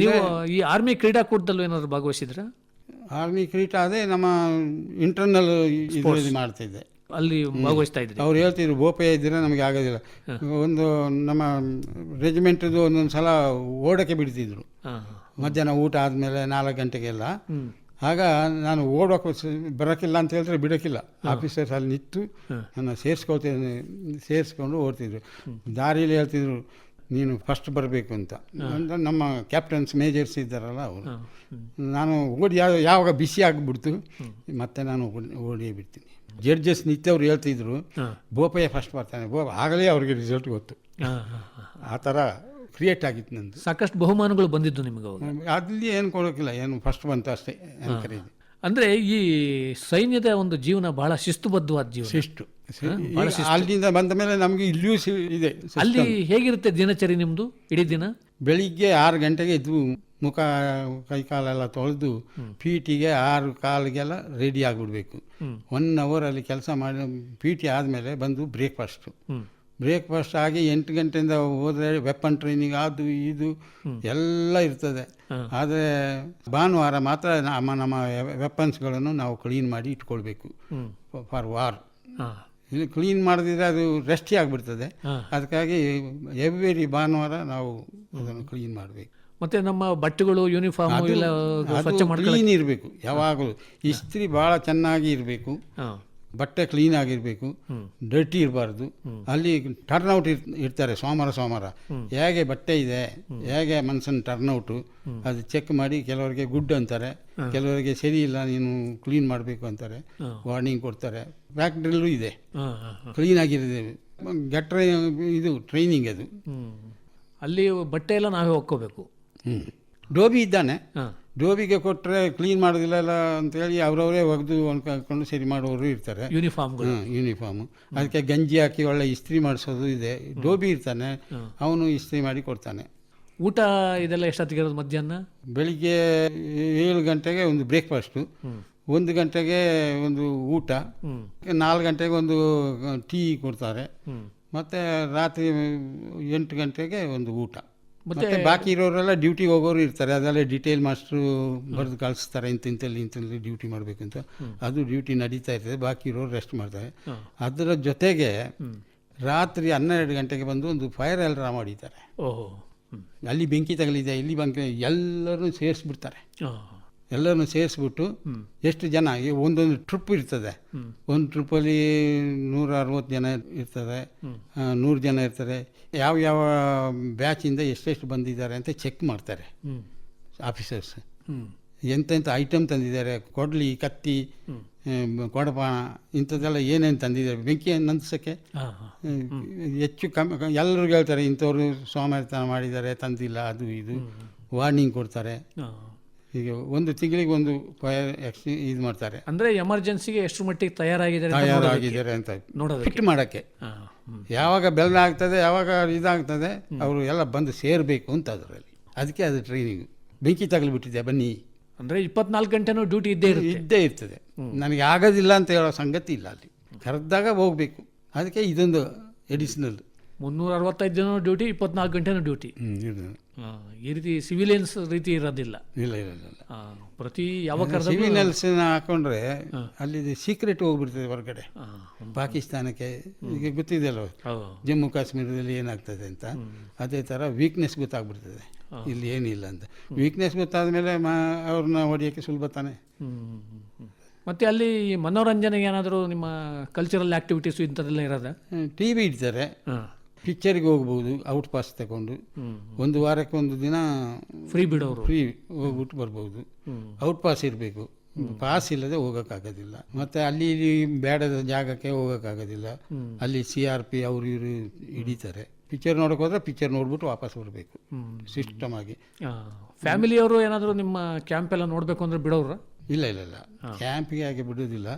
ನೀವು ಈ ಆರ್ಮಿ ಕ್ರೀಡಾಕೂಟದಲ್ಲೂ ಏನಾದ್ರು ಭಾಗವಹಿಸಿದ್ರ? ಆರ್ಮಿ ಕ್ರೀಟ್ ಆದರೆ ನಮ್ಮ ಇಂಟರ್ನಲ್ ಇದು ಮಾಡ್ತಿದ್ದೆ. ಅಲ್ಲಿ ಭಾಗವಹಿಸ್ತಾ ಇದ್ರಿ? ಅವ್ರು ಹೇಳ್ತಿದ್ರು ಬೋಪೆ ಇದ್ದರೆ ನಮಗೆ ಆಗೋದಿಲ್ಲ. ಒಂದು ನಮ್ಮ ರೆಜಿಮೆಂಟ್ದು ಒಂದೊಂದು ಸಲ ಓಡಕ್ಕೆ ಬಿಡ್ತಿದ್ರು. ಮಧ್ಯಾಹ್ನ ಊಟ ಆದಮೇಲೆ ನಾಲ್ಕು ಗಂಟೆಗೆಲ್ಲ. ಆಗ ನಾನು ಓಡೋಕೆ ಬರೋಕ್ಕಿಲ್ಲ ಅಂತ ಹೇಳಿದ್ರೆ ಬಿಡೋಕ್ಕಿಲ್ಲ. ಆಫೀಸರ್ಸ್ ಅಲ್ಲಿ ನಿಂತು ನನ್ನ ಸೇರಿಸ್ಕೊಳ್ತೇನೆ ಸೇರಿಸ್ಕೊಂಡು ಓಡ್ತಿದ್ರು. ದಾರಿಯಲ್ಲಿ ಹೇಳ್ತಿದ್ರು ನೀನು ಫಸ್ಟ್ ಬರಬೇಕು ಅಂತ. ಅಂದ್ರೆ ನಮ್ಮ ಕ್ಯಾಪ್ಟನ್ಸ್ ಮೇಜರ್ಸ್ ಇದ್ದಾರಲ್ಲ ಅವರು. ನಾನು ಓಡಿ ಯಾವ ಯಾವಾಗ ಬಿಸಿ ಆಗಿಬಿಡ್ತು ಮತ್ತೆ ನಾನು ಓಡಿ- ಓಡಿಯೇ ಬಿಡ್ತೀನಿ. ಜಡ್ಜಸ್ ನಿತ್ಯವ್ರು ಹೇಳ್ತಿದ್ರು ಹಾಂ. ಬೋಪಯ್ಯ ಫಸ್ಟ್ ಬರ್ತಾನೆ. ಬೋಪ ಆಗಲೇ ಅವ್ರಿಗೆ ರಿಸಲ್ಟ್ ಗೊತ್ತು. ಆ ಥರ ಕ್ರಿಯೇಟ್ ಆಗಿತ್ತು ನಂದು. ಸಾಕಷ್ಟು ಬಹುಮಾನಗಳು ಬಂದಿದ್ದು ನಿಮಗೆ ಅಲ್ಲಿ ಏನು ಕೊಡೋಕ್ಕಿಲ್ಲ ಏನು ಫಸ್ಟ್ ಬಂತು ಅಷ್ಟೇ ಎನ್ಕರೇಜ್ ಅಂದರೆ ಈ ಸೈನ್ಯದ ಒಂದು ಜೀವನ ಬಹಳ ಶಿಸ್ತುಬದ್ಧವಾದ ಜೀವನ. ಶಿಸ್ತು. ಅಲ್ಲಿಂದ ಬಂದ ಮೇಲೆ ನಮಗೆ ಇಲ್ಲಿಯೂ ಸಿ- ಇದೆ ಅಲ್ಲಿ ಹೇಗಿರುತ್ತೆ ದಿನಚರಿ ನಿಮ್ಮದು ಇಡೀ ದಿನ? ಬೆಳಿಗ್ಗೆ ಆರು ಗಂಟೆಗೆ ಇದ್ದು ಮುಖ ಕೈ ಕಾಲೆಲ್ಲ ತೊಳೆದು ಪಿ ಟಿಗೆ ಆರು ಕಾಲಿಗೆಲ್ಲ ರೆಡಿ ಆಗಿಬಿಡ್ಬೇಕು. ಒನ್ ಅವರಲ್ಲಿ ಕೆಲಸ ಮಾಡಿ ಪಿ ಟಿ ಆದಮೇಲೆ ಬಂದು ಬ್ರೇಕ್ಫಾಸ್ಟು ಬ್ರೇಕ್ಫಾಸ್ಟ್ ಆಗಿ ಎಂಟು ಗಂಟೆಯಿಂದ ಹೋದರೆ ವೆಪನ್ ಟ್ರೈನಿಂಗ್ ಅದು ಇದು ಎಲ್ಲ ಇರ್ತದೆ. ಆದರೆ ಭಾನುವಾರ ಮಾತ್ರ ನಮ್ಮ ನಮ್ಮ ವೆಪನ್ಸ್ಗಳನ್ನು ನಾವು ಕ್ಲೀನ್ ಮಾಡಿ ಇಟ್ಕೊಳ್ಬೇಕು ಫಾರ್ ವಾರ್ ಇಲ್ಲಿ ಇದು ಕ್ಲೀನ್ ಮಾಡಿದ್ರೆ ಅದು ರೆಸ್ಟಿ ಆಗಿಬಿಡ್ತದೆ. ಅದಕ್ಕಾಗಿ ಎವ್ರಿ ಭಾನುವಾರ ನಾವು ಅದನ್ನು ಕ್ಲೀನ್ ಮಾಡಬೇಕು. ಮತ್ತೆ ನಮ್ಮ ಬಟ್ಟೆಗಳು ಯೂನಿಫಾರ್ಮ್ ಕ್ಲೀನ್ ಇರಬೇಕು. ಯಾವಾಗಲೂ ಇಸ್ತ್ರಿ ಭಾಳ ಚೆನ್ನಾಗಿ ಇರಬೇಕು. ಬಟ್ಟೆ ಕ್ಲೀನ್ ಆಗಿರಬೇಕು ಡರ್ಟಿ ಇರಬಾರ್ದು. ಅಲ್ಲಿ ಟರ್ನ್ ಔಟ್ ಇರ್ತಾರೆ ಸೋಮವಾರ ಸೋಮವಾರ. ಹೇಗೆ ಬಟ್ಟೆ ಇದೆ ಹೇಗೆ ಮನುಷ್ಯನ ಟರ್ನ್ ಔಟು ಅದು ಚೆಕ್ ಮಾಡಿ ಕೆಲವರಿಗೆ ಗುಡ್ ಅಂತಾರೆ ಕೆಲವರಿಗೆ ಸರಿ ಇಲ್ಲ ನೀನು ಕ್ಲೀನ್ ಮಾಡಬೇಕು ಅಂತಾರೆ ವಾರ್ನಿಂಗ್ ಕೊಡ್ತಾರೆ. ಫ್ಯಾಕ್ಟ್ರಿಲ್ಲೂ ಇದೆ. ಕ್ಲೀನ್ ಗೆಟ್ರೆ ಇದು ಟ್ರೈನಿಂಗ್ ಅದು. ಅಲ್ಲಿ ಬಟ್ಟೆ ಎಲ್ಲ ನಾವೇ ಒಕ್ಕೋಬೇಕು ಹ್ಞೂ ಡೋಬಿ ಇದ್ದಾನೆ. ಡೋಬಿಗೆ ಕೊಟ್ಟರೆ ಕ್ಲೀನ್ ಮಾಡೋದಿಲ್ಲ ಇಲ್ಲ ಅಂತೇಳಿ ಅವರವರೇ ಒಗೆದು ಅನ್ಕೊಂಡು ಸರಿ ಮಾಡೋರು ಇರ್ತಾರೆ. ಯೂನಿಫಾರ್ಮ್ಗಳು. ಹಾಂ ಯೂನಿಫಾರ್ಮು. ಅದಕ್ಕೆ ಗಂಜಿ ಹಾಕಿ ಒಳ್ಳೆ ಇಸ್ತ್ರಿ ಮಾಡಿಸೋದು ಇದೆ. ಡೋಬಿ ಇರ್ತಾನೆ. ಅವನು ಇಸ್ತ್ರಿ ಮಾಡಿ ಕೊಡ್ತಾನೆ. ಊಟ ಇದೆಲ್ಲ ಎಷ್ಟೊತ್ತಿಗೆ ಇರೋದು ಮಧ್ಯಾಹ್ನ? ಬೆಳಿಗ್ಗೆ ಏಳು ಗಂಟೆಗೆ ಒಂದು ಬ್ರೇಕ್ಫಾಸ್ಟು. ಒಂದು ಗಂಟೆಗೆ ಒಂದು ಊಟ. ನಾಲ್ಕು ಗಂಟೆಗೆ ಒಂದು ಟೀ ಕೊಡ್ತಾರೆ. ಮತ್ತು ರಾತ್ರಿ ಎಂಟು ಗಂಟೆಗೆ ಒಂದು ಊಟ. ಮತ್ತೆ ಬಾಕಿ ಇರೋರೆಲ್ಲ ಡ್ಯೂಟಿಗೆ ಹೋಗೋರು ಇರ್ತಾರೆ. ಅದೆಲ್ಲ ಡಿಟೇಲ್ ಮಾಸ್ಟ್ರು ಬರೆದು ಕಳಿಸ್ತಾರೆ. ಇಂತಿಂತಲ್ಲಿ ಇಂತಲ್ಲಿ ಡ್ಯೂಟಿ ಮಾಡಬೇಕು ಅಂತ ಅದು ಡ್ಯೂಟಿ ನಡೀತಾ ಇರ್ತದೆ. ಬಾಕಿ ಇರೋರು ರೆಸ್ಟ್ ಮಾಡ್ತಾರೆ. ಅದರ ಜೊತೆಗೆ ರಾತ್ರಿ ಹನ್ನೆರಡು ಗಂಟೆಗೆ ಬಂದು ಒಂದು ಫೈರ್ ಅಲಾರಾಮ್ ಹೊಡಿತಾರೆ. ಓಹೋ. ಅಲ್ಲಿ ಬೆಂಕಿ ತಗಲಿದೆ ಇಲ್ಲಿ ಬಂಕಿ ಎಲ್ಲರೂ ಸೇರಿಸ್ಬಿಡ್ತಾರೆ. ಹಾಂ ಎಲ್ಲರನ್ನು ಸೇರಿಸ್ಬಿಟ್ಟು ಎಷ್ಟು ಜನ ಈ ಒಂದೊಂದು ಟ್ರಿಪ್ ಇರ್ತದೆ. ಒಂದು ಟ್ರಿಪ್ಪಲ್ಲಿ ನೂರ ಅರವತ್ತು ಜನ ಇರ್ತದೆ. ನೂರು ಜನ ಇರ್ತಾರೆ ಯಾವ ಯಾವ ಬ್ಯಾಚಿಂದ ಎಷ್ಟೆಷ್ಟು ಬಂದಿದ್ದಾರೆ ಅಂತ ಚೆಕ್ ಮಾಡ್ತಾರೆ ಆಫೀಸರ್ಸ್ ಎಂಥೆಂಥ ಎಂತೆಂಥ ಐಟಮ್ ತಂದಿದ್ದಾರೆ ಕೊಡ್ಲಿ ಕತ್ತಿ ಕೊಡಪಾಣ ಇಂಥದ್ದೆಲ್ಲ ಏನೇನು ತಂದಿದ್ದಾರೆ? ಬೆಂಕಿ ನಂದಿಸೋಕ್ಕೆ? ಹೆಚ್ಚು ಕಮ್ಮಿ ಎಲ್ಲರಿಗೂ ಹೇಳ್ತಾರೆ ಇಂಥವ್ರು ಸೋಮಾರಿತನ ಮಾಡಿದ್ದಾರೆ ತಂದಿಲ್ಲ ಅದು ಇದು. ವಾರ್ನಿಂಗ್ ಕೊಡ್ತಾರೆ. ಈಗ ಒಂದು ತಿಂಗಳಿಗೆ ಒಂದು ಫೈರ್ ಎಕ್ಸಿ ಇದು ಮಾಡ್ತಾರೆ. ಅಂದರೆ ಎಮರ್ಜೆನ್ಸಿಗೆ ಎಷ್ಟು ಮಟ್ಟಿಗೆ ತಯಾರಾಗಿದ್ದಾರೆ ಅಂತ ನೋಡೋದಕ್ಕೆ. ತಯಾರಾಗಿದ್ದಾರೆ ಅಂತ ನೋಡೋದಕ್ಕೆ. ಫಿಟ್ ಮಾಡೋಕ್ಕೆ. ಹಾಂ ಯಾವಾಗ ಬೆಲ್ಲ ಆಗ್ತದೆ ಯಾವಾಗ ಇದಾಗ್ತದೆ ಅವರು ಎಲ್ಲ ಬಂದು ಸೇರಬೇಕು ಅಂತ ಅದರಲ್ಲಿ. ಅದಕ್ಕೆ ಅದು ಟ್ರೈನಿಂಗ್ ಬೆಂಕಿ ತಗಲಿಬಿಟ್ಟಿದೆ ಬನ್ನಿ. ಅಂದರೆ ಇಪ್ಪತ್ನಾಲ್ಕು ಗಂಟೆನೂ ಡ್ಯೂಟಿ ಇದ್ದೇ ಇರುತ್ತೆ? ಇದ್ದೇ ಇರ್ತದೆ. ನನಗೆ ಆಗೋದಿಲ್ಲ ಅಂತ ಹೇಳೋ ಸಂಗತಿ ಇಲ್ಲ ಅಲ್ಲಿ. ಕರೆದಾಗ ಹೋಗಬೇಕು. ಅದಕ್ಕೆ ಇದೊಂದು ಎಡಿಷನಲ್ ಮುನ್ನೂರ ಅರವತ್ತೈದು ಜನ ಡ್ಯೂಟಿ ಇಪ್ಪತ್ನಾಲ್ಕು ಗಂಟೆನೂ ಡ್ಯೂಟಿ ಈ ರೀತಿ ಸಿವಿಲಿಯನ್ಸ್ ರೀತಿ ಇರೋದಿಲ್ಲ. ಇಲ್ಲ ಇಲ್ಲ ಪ್ರತಿ ಯಾವ ಕರೆದ ಸಿವಿನಲ್ಸ್ ಹಾಕೊಂಡ್ರೆ ಅಲ್ಲಿ ಸೀಕ್ರೆಟ್ ಹೋಗ್ಬಿಡ್ತದೆ ಹೊರಗಡೆ. ಪಾಕಿಸ್ತಾನಕ್ಕೆ. ಈಗ ಗೊತ್ತಿದೆಯಲ್ಲ ಅಲ್ವ ಜಮ್ಮು ಕಾಶ್ಮೀರದಲ್ಲಿ ಏನಾಗ್ತದೆ ಅಂತ. ಅದೇ ಥರ ವೀಕ್ನೆಸ್ ಗೊತ್ತಾಗ್ಬಿಡ್ತದೆ. ಇಲ್ಲಿ ಏನಿಲ್ಲ ಅಂತ. ವೀಕ್ನೆಸ್ ಗೊತ್ತಾದ ಮೇಲೆ ಮಾ ಅವ್ರನ್ನ ಹೊಡಿಯೋಕ್ಕೆ ಸುಲಭ ತಾನೆ. ಮತ್ತೆ ಅಲ್ಲಿ ಮನೋರಂಜನೆಗೆ ಏನಾದರೂ ನಿಮ್ಮ ಕಲ್ಚರಲ್ ಆಕ್ಟಿವಿಟೀಸ್ ಇಂಥದ್ದೆಲ್ಲ ಇರೋದ? ಟಿ ವಿ ಇಡ್ತಾರೆ. ಪಿಕ್ಚರ್ಗೆ ಹೋಗ್ಬೋದು ಔಟ್ ಪಾಸ್ ತಗೊಂಡು. ಒಂದು ವಾರಕ್ಕೆ ಒಂದು ದಿನ ಫ್ರೀ ಬಿಡೋರು. ಫ್ರೀ ಹೋಗ್ಬಿಟ್ಟು ಬರ್ಬೋದು. ಔಟ್ ಪಾಸ್ ಇರಬೇಕು. ಪಾಸ್ ಇಲ್ಲದೆ ಹೋಗೋಕ್ಕಾಗೋದಿಲ್ಲ. ಮತ್ತು ಅಲ್ಲಿ ಇಲ್ಲಿ ಬೇಡದ ಜಾಗಕ್ಕೆ ಹೋಗೋಕ್ಕಾಗೋದಿಲ್ಲ. ಅಲ್ಲಿ ಸಿ ಆರ್ ಪಿ ಅವರು ಇವರು ಹಿಡಿತಾರೆ. ಪಿಕ್ಚರ್ ನೋಡಕ್ಕೆ ಹೋದ್ರೆ ಪಿಕ್ಚರ್ ನೋಡ್ಬಿಟ್ಟು ವಾಪಸ್ ಬರಬೇಕು. ಸಿಸ್ಟಮ್ ಆಗಿ ಫ್ಯಾಮಿಲಿಯವರು ಏನಾದರೂ ನಿಮ್ಮ ಕ್ಯಾಂಪ್ ಎಲ್ಲ ನೋಡಬೇಕು ಅಂದ್ರೆ ಬಿಡೋರ ಇಲ್ಲ ಇಲ್ಲ ಇಲ್ಲ. ಕ್ಯಾಂಪಿಗೆ ಹಾಗೆ ಬಿಡೋದಿಲ್ಲ.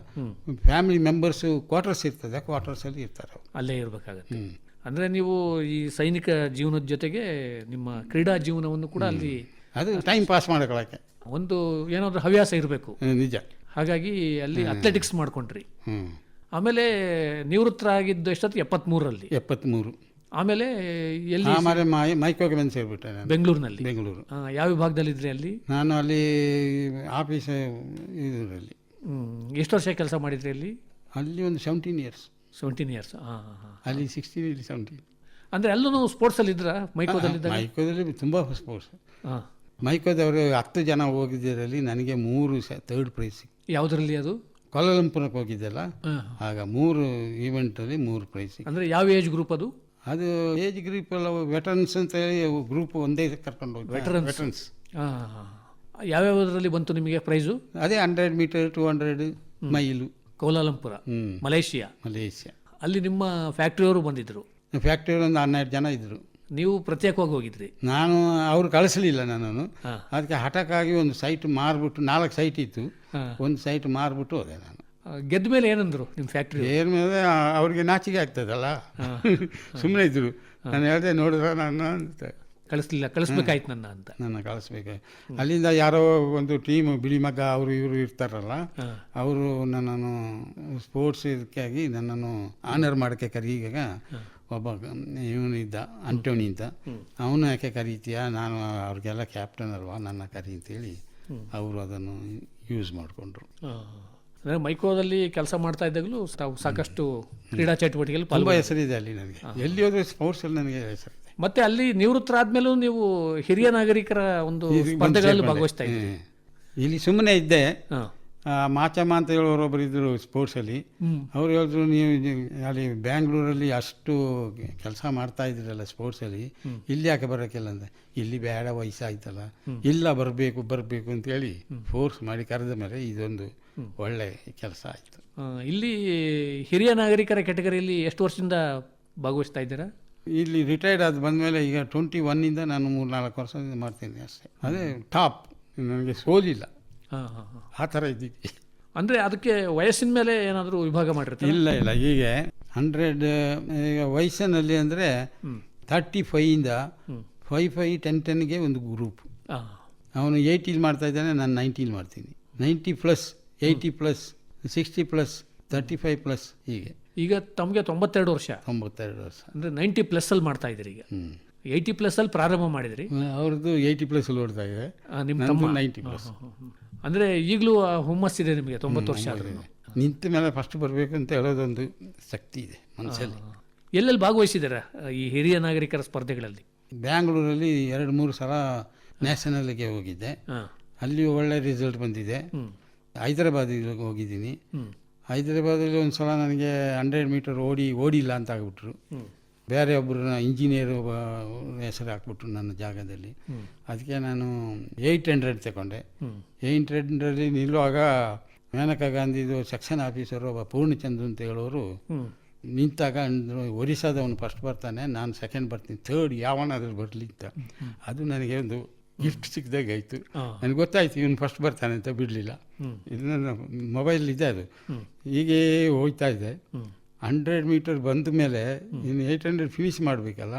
ಫ್ಯಾಮಿಲಿ ಮೆಂಬರ್ಸು ಕ್ವಾರ್ಟರ್ಸ್ ಇರ್ತದೆ ಕ್ವಾರ್ಟರ್ಸಲ್ಲಿ ಇರ್ತಾರೆ ಅವ್ರು. ಅಲ್ಲೇ ಇರಬೇಕಾಗುತ್ತೆ. ಹ್ಞೂ ಅಂದರೆ ನೀವು ಈ ಸೈನಿಕ ಜೀವನದ ಜೊತೆಗೆ ನಿಮ್ಮ ಕ್ರೀಡಾ ಜೀವನವನ್ನು ಕೂಡ ಅಲ್ಲಿ ಅದು ಟೈಮ್ ಪಾಸ್ ಮಾಡ್ಕೊಳಕ್ಕೆ ಒಂದು ಏನಾದರೂ ಹವ್ಯಾಸ ಇರಬೇಕು. ನಿಜ. ಹಾಗಾಗಿ ಅಲ್ಲಿ ಅಥ್ಲೆಟಿಕ್ಸ್ ಮಾಡ್ಕೊಂಡ್ರಿ. ಆಮೇಲೆ ನಿವೃತ್ತರಾಗಿದ್ದು ಎಷ್ಟೊತ್ತು? ಎಪ್ಪತ್ತ್ಮೂರರಲ್ಲಿ ಎಪ್ಪತ್ತ್ಮೂರು ಆಮೇಲೆ ಎಲ್ಲಿ ಆಮೇಲೆ ಮೈಕೋಗೆ ಸೇರಿಬಿಟ್ಟೆ ನಾನು. ಬೆಂಗಳೂರಿನಲ್ಲಿ. ಬೆಂಗಳೂರು. ಯಾವ ಯಾವ ವಿಭಾಗದಲ್ಲಿದ್ರಿ ಅಲ್ಲಿ? ನಾನು ಅಲ್ಲಿ ಆಫೀಸ್ ಇದರಲ್ಲಿ. ಎಷ್ಟು ವರ್ಷ ಕೆಲಸ ಮಾಡಿದ್ರಿ ಅಲ್ಲಿ? ಅಲ್ಲಿ ಒಂದು ಸೆವೆಂಟೀನ್ ಇಯರ್ಸ್ ಸೆವೆಂಟೀನ್ ಇಯರ್ಸ್. ಹಾಂ ಹಾಂ ಅಲ್ಲಿ ಸಿಕ್ಸ್ಟೀನ್ ಇಲ್ಲಿ ಸೆವೆಂಟೀನ್ ಅಂದರೆ ಅಲ್ಲೂ ಸ್ಪೋರ್ಟ್ಸಲ್ಲಿ ಮೈಕೋದಲ್ಲಿ ಮೈಕೋದಲ್ಲಿದ್ದಾಗ ಮೈಕೋದಲ್ಲಿ ತುಂಬ ಸ್ಪೋರ್ಟ್ಸ್. ಹಾಂ. ಮೈಕೋದವರು ಹತ್ತು ಜನ ಹೋಗಿದ್ದರಲ್ಲಿ ನನಗೆ ಮೂರು ಸ ಥರ್ಡ್ ಪ್ರೈಸ್ ಸಿಕ್ತು. ಯಾವುದರಲ್ಲಿ ಅದು? ಕೋಲಾಲಂಪುರಕ್ಕೆ ಹೋಗಿದ್ದಲ್ಲ? ಆಗ ಮೂರು ಈವೆಂಟಲ್ಲಿ ಮೂರು ಪ್ರೈಸ್ ಸಿಕ್ತು. ಅಂದರೆ ಯಾವ ಏಜ್ ಗ್ರೂಪ್ ಅದು? ಅದು ಏಜ್ ಗ್ರೂಪ್ ಎಲ್ಲ ವೆಟರನ್ಸ್ ಅಂತ ಹೇಳಿ ಗ್ರೂಪ್ ಒಂದೇ ಕರ್ಕೊಂಡು ಹೋಗಿ. ವೆಟರನ್ಸ್ ಹಾಂ ಹಾಂ ಯಾವ್ಯಾವುದರಲ್ಲಿ ಬಂತು ನಿಮಗೆ ಪ್ರೈಸು ಅದೇ hundred metre to hundred mile. Kuala Lumpur Malaysia Malaysia. Malaysia. ಅಲ್ಲಿ ನಿಮ್ಮ ಫ್ಯಾಕ್ಟ್ರಿಯವರು ಬಂದಿದ್ದರು ಫ್ಯಾಕ್ಟ್ರಿಯವರು ಒಂದು ಹನ್ನೆರಡು ಜನ ಇದ್ದರು ನೀವು ಪ್ರತ್ಯೇಕವಾಗಿ ಹೋಗಿದ್ರಿ. ನಾನು ಅವ್ರು ಕಳಿಸಲಿಲ್ಲ ನಾನು ಅದಕ್ಕೆ ಹಠಕ್ಕಾಗಿ ಒಂದು ಸೈಟ್ ಮಾರ್ಬಿಟ್ಟು ನಾಲ್ಕು ಸೈಟ್ ಇತ್ತು. ಒಂದು ಸೈಟ್ ಮಾರ್ಬಿಟ್ಟು ಹೋದೆ ನಾನು. ಗೆದ್ದ ಮೇಲೆ ಏನಂದ್ರು ನಿಮ್ಮ ಫ್ಯಾಕ್ಟ್ರಿ ಏನು ಮೇಲೆ ಅವ್ರಿಗೆ ನಾಚಿಕೆ ಆಗ್ತದಲ್ಲ? ಸುಮ್ಮನೆ ಇದ್ದರು ನಾನು ಹೇಳಿದೆ ನೋಡಿದ್ರೆ ನಾನು ಅಂತ. ಕಳಿಸ್ಲಿಲ್ಲ ಕಳಿಸ್ಬೇಕಾಯ್ತು ನನ್ನ ಅಂತ. ನನ್ನ ಕಳಿಸ್ಬೇಕು. ಅಲ್ಲಿಂದ ಯಾರೋ ಒಂದು ಟೀಮ್ ಬಿಳಿ ಮಗ ಅವರು ಇವರು ಇರ್ತಾರಲ್ಲ ಅವರು ನನ್ನನ್ನು ಸ್ಪೋರ್ಟ್ಸ್ ಇದಕ್ಕಾಗಿ ನನ್ನನ್ನು ಆನರ್ ಮಾಡೋಕ್ಕೆ ಕರೀಗ ಒಬ್ಬ ಇವನಿದ್ದ ಇದ್ದ ಅಂಟೋನಿ ಅಂತ. ಅವನು ಯಾಕೆ ಕರೀತೀಯ? ನಾನು ಅವ್ರಿಗೆಲ್ಲ ಕ್ಯಾಪ್ಟನ್ ಅಲ್ವಾ ನನ್ನ ಕರಿ ಅಂತೇಳಿ ಅವರು ಅದನ್ನು ಯೂಸ್ ಮಾಡಿಕೊಂಡ್ರು. ಅಂದರೆ ಮೈಕೋದಲ್ಲಿ ಕೆಲಸ ಮಾಡ್ತಾ ಇದ್ದಾಗಲೂ ತಾವು ಸಾಕಷ್ಟು ಕ್ರೀಡಾ ಚಟುವಟಿಕೆಯಲ್ಲಿ ತುಂಬ ಹೆಸರಿದೆ ಅಲ್ಲಿ ನನಗೆ. ಎಲ್ಲಿ ಹೋದ್ರೆ ಸ್ಪೋರ್ಟ್ಸಲ್ಲಿ ನನಗೆ ಹೆಸರಿದೆ. ಮತ್ತೆ ಅಲ್ಲಿ ನಿವೃತ್ತರಾದ್ಮೇಲೂ ನೀವು ಹಿರಿಯ ನಾಗರಿಕರ ಒಂದು ಸ್ಪರ್ಧೆಗಳಲ್ಲಿ ಭಾಗವಹಿಸ್ತಾ ಇದ್ದೀವಿ ಇಲ್ಲಿ ಸುಮ್ಮನೆ ಇದ್ದೆ. ಆ, ಮಾಚಮ್ಮ ಅಂತ ಹೇಳೋರೊಬ್ಬರು ಇದ್ರು ಸ್ಪೋರ್ಟ್ಸಲ್ಲಿ ಅಲ್ಲಿ. ಅವ್ರು ಹೇಳಿದ್ರು ನೀವು ಅಲ್ಲಿ ಬ್ಯಾಂಗ್ಳೂರಲ್ಲಿ ಅಷ್ಟು ಕೆಲಸ ಮಾಡ್ತಾ ಇದ್ರಲ್ಲ ಸ್ಪೋರ್ಟ್ಸಲ್ಲಿ ಇಲ್ಲಿ ಯಾಕೆ ಬರೋಕ್ಕಿಲ್ಲ? ಅಂತ ಇಲ್ಲಿ ಬೇಡ ವಯಸ್ಸಾಯ್ತಲ್ಲ. ಇಲ್ಲ ಬರಬೇಕು ಬರಬೇಕು ಅಂತೇಳಿ ಫೋರ್ಸ್ ಮಾಡಿ ಕರೆದ ಮೇಲೆ ಇದೊಂದು ಒಳ್ಳೆ ಕೆಲಸ ಆಯಿತು. ಇಲ್ಲಿ ಹಿರಿಯ ನಾಗರಿಕರ ಕ್ಯಾಟಗರಿಯಲ್ಲಿ ಎಷ್ಟು ವರ್ಷದಿಂದ ಭಾಗವಹಿಸ್ತಾ ಇದ್ದೀರಾ? ಇಲ್ಲಿ ರಿಟೈರ್ಡ್ ಆದ ಬಂದಮೇಲೆ ಈಗ ಟ್ವೆಂಟಿ ಒನ್ನಿಂದ ನಾನು ಮೂರು ನಾಲ್ಕು ವರ್ಷದಿಂದ ಮಾಡ್ತೀನಿ ಅಷ್ಟೇ. ಅದೇ ಟಾಪ್ ನನಗೆ ಸೋಲಿಲ್ಲ ಆ ಥರ ಇದ್ದಿದ್ದೆ ಅಂದರೆ ಅದಕ್ಕೆ ವಯಸ್ಸಿನ ಮೇಲೆ ಏನಾದರೂ ವಿಭಾಗ ಮಾಡಿರ್ತೀವಿ ಇಲ್ಲ ಇಲ್ಲ. ಹೀಗೆ ಹಂಡ್ರೆಡ್ ಈಗ ವಯಸ್ಸಿನಲ್ಲಿ ಅಂದರೆ ತರ್ಟಿ ಫೈಯಿಂದ ಫೈ ಫೈ ಟೆನ್ ಟೆನ್ಗೆ ಒಂದು ಗ್ರೂಪ್ ಅವನು ಏಯ್ಟೀಲ್ ಮಾಡ್ತಾ ಇದ್ದಾನೆ ನಾನು ನೈನ್ಟೀಲ್ ಮಾಡ್ತೀನಿ. Ninety plus eighty plus sixty plus thirty five plus ಹೀಗೆ. ಈಗ ತಮಗೆ ತೊಂಬತ್ತೆರಡು ವರ್ಷ. ತೊಂಬತ್ತೆರಡು ವರ್ಷ. ಅಂದರೆ ನೈಂಟಿ ಪ್ಲಸ್ಸಲ್ಲಿ ಮಾಡ್ತಾ ಇದ್ದೀರಿ ಈಗ. ಏಯ್ಟಿ ಪ್ಲಸ್ಸಲ್ಲಿ ಪ್ರಾರಂಭ ಮಾಡಿದ್ರಿ. ಅವ್ರದ್ದು ಏಯ್ಟಿ ಪ್ಲಸ್ ಓಡ್ತಾ ಇದೆ. ನಿಮ್ಮ ತಮ್ಮ. Ninety plus. ಅಂದರೆ ಈಗಲೂ ಆ ಹುಮ್ಮಸ್ಸಿದೆ ನಿಮಗೆ ತೊಂಬತ್ತು ವರ್ಷ ಆದರೆ. ನಿಂತ ಮೇಲೆ ಫಸ್ಟ್ ಬರಬೇಕು ಅಂತ ಹೇಳೋದೊಂದು ಶಕ್ತಿ ಇದೆ ಮನಸ್ಸಲ್ಲಿ. ಎಲ್ಲೆಲ್ಲಿ ಭಾಗವಹಿಸಿದ್ದೀರಾ ಈ ಹಿರಿಯ ನಾಗರಿಕರ ಸ್ಪರ್ಧೆಗಳಲ್ಲಿ? ಬ್ಯಾಂಗ್ಳೂರಲ್ಲಿ ಎರಡು ಮೂರು ಸಲ ನ್ಯಾಷನಲ್ಗೆ ಹೋಗಿದ್ದೆ. ಅಲ್ಲಿ ಒಳ್ಳೆ ರಿಸಲ್ಟ್ ಬಂದಿದೆ. ಹೈದರಾಬಾದ್ ಹೈದರಾಬಾದಿಗೆ ಹೋಗಿದ್ದೀನಿ. ಹೈದರಾಬಾದಲ್ಲಿ ಒಂದು ಸಲ ನನಗೆ ಹಂಡ್ರೆಡ್ ಮೀಟರ್ ಓಡಿ ಓಡಿಲ್ಲ ಅಂತ ಆಗ್ಬಿಟ್ರು. ಬೇರೆ ಒಬ್ಬರು ಇಂಜಿನಿಯರ್ ಹೆಸರು ಹಾಕ್ಬಿಟ್ರು ನನ್ನ ಜಾಗದಲ್ಲಿ. ಅದಕ್ಕೆ ನಾನು ಏಯ್ಟ್ ಹಂಡ್ರೆಡ್ ತಗೊಂಡೆ ಏಯ್ಟ್ ಹಂಡ್ರೆಡಲ್ಲಿ ನಿಲ್ಲುವಾಗ ಮೇನಕಾ ಗಾಂಧಿದು ಸೆಕ್ಷನ್ ಆಫೀಸರ್ ಒಬ್ಬ ಪೂರ್ಣಚಂದ್ರ ಅಂತ ಹೇಳೋರು ನಿಂತಾಗ ಅಂದ್ರು ಒರಿಸ್ಸಾದವನು ಫಸ್ಟ್ ಬರ್ತಾನೆ ನಾನು ಸೆಕೆಂಡ್ ಬರ್ತೀನಿ ಥರ್ಡ್ ಯಾವನಾದ್ರೂ ಬರಲಿ ಅಂತ. ಅದು ನನಗೆ ಒಂದು ಗಿಫ್ಟ್ ಸಿಕ್ಕಿದಾಗ ಆಯಿತು. ನನಗೆ ಗೊತ್ತಾಯ್ತು ಇವನು ಫಸ್ಟ್ ಬರ್ತಾನೆ ಅಂತ ಬಿಡಲಿಲ್ಲ. ಇದನ್ನ ಇದು ನನ್ನ ಮೊಬೈಲ್ ಇದೆ ಅದು. ಹೀಗೇ ಹೀಗೆ ಹೋಗ್ತಾ ಇದೆ. ಹಂಡ್ರೆಡ್ ಮೀಟರ್ ಬಂದ ಮೇಲೆ ಇನ್ನು ಏಯ್ಟ್ ಹಂಡ್ರೆಡ್ ಫಿನಿಶ್ ಮಾಡಬೇಕಲ್ಲ?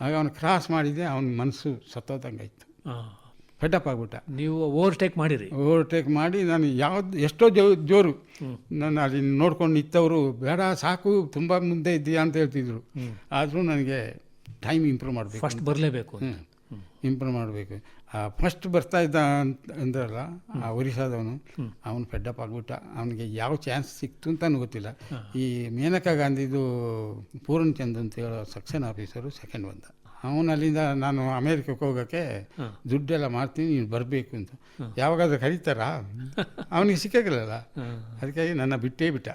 ಆಗ ಅವನು ಕ್ರಾಸ್ ಮಾಡಿದೆ ಅವನ ಮನಸ್ಸು ಸತ್ತೋದಂಗಾಯ್ತು. ಆಯಿತು ಫೆಟಪ್ ಆಗ್ಬಿಟ್ಟ. ನೀವು ಓವರ್ಟೇಕ್ ಮಾಡಿರಿ. ಓವರ್ಟೇಕ್ ಮಾಡಿ ನಾನು ಯಾವ್ದು ಎಷ್ಟೋ ಜೋ ಜೋರು ನಾನು ಅಲ್ಲಿ ನೋಡ್ಕೊಂಡು ನಿಂತವರು ಬೇಡ ಸಾಕು ತುಂಬ ಮುಂದೆ ಇದೆಯಾ ಅಂತ ಹೇಳ್ತಿದ್ರು. ಆದರೂ ನನಗೆ ಟೈಮ್ ಇಂಪ್ರೂವ್ ಮಾಡಬೇಕು ಫಸ್ಟ್ ಬರಲೇಬೇಕು ಹ್ಞೂ ಇಂಪ್ರೂವ್ ಮಾಡಬೇಕು. ಆ ಫಸ್ಟ್ ಬರ್ತಾ ಇದ್ದ ಅಂತ ಅಂದ್ರಲ್ಲ ಆ ಒರಿಸ್ಸಾದವನು ಅವನು ಫೆಡ್ಡಪ್ ಆಗಿಬಿಟ್ಟ. ಅವನಿಗೆ ಯಾವ ಚಾನ್ಸ್ ಸಿಕ್ತು ಅಂತ ಗೊತ್ತಿಲ್ಲ. ಈ ಮೇನಕಾ ಗಾಂಧಿದು ಪೂರ್ಣಚಂದ್ ಅಂತ ಹೇಳೋ ಸೆಕ್ಷನ್ ಆಫೀಸರು ಸೆಕೆಂಡ್ ಬಂದ. ಅವನು ಅಲ್ಲಿಂದ ನಾನು ಅಮೇರಿಕಕ್ಕೆ ಹೋಗೋಕ್ಕೆ ದುಡ್ಡೆಲ್ಲ ಮಾಡ್ತೀನಿ ನೀನು ಬರಬೇಕು ಅಂತ. ಯಾವಾಗಾದ್ರೂ ಕರೀತಾರಾ? ಅವನಿಗೆ ಸಿಕ್ಕಾಗಿಲ್ಲಲ್ಲ ಅದಕ್ಕಾಗಿ ನನ್ನ ಬಿಟ್ಟೇ ಬಿಟ್ಟ.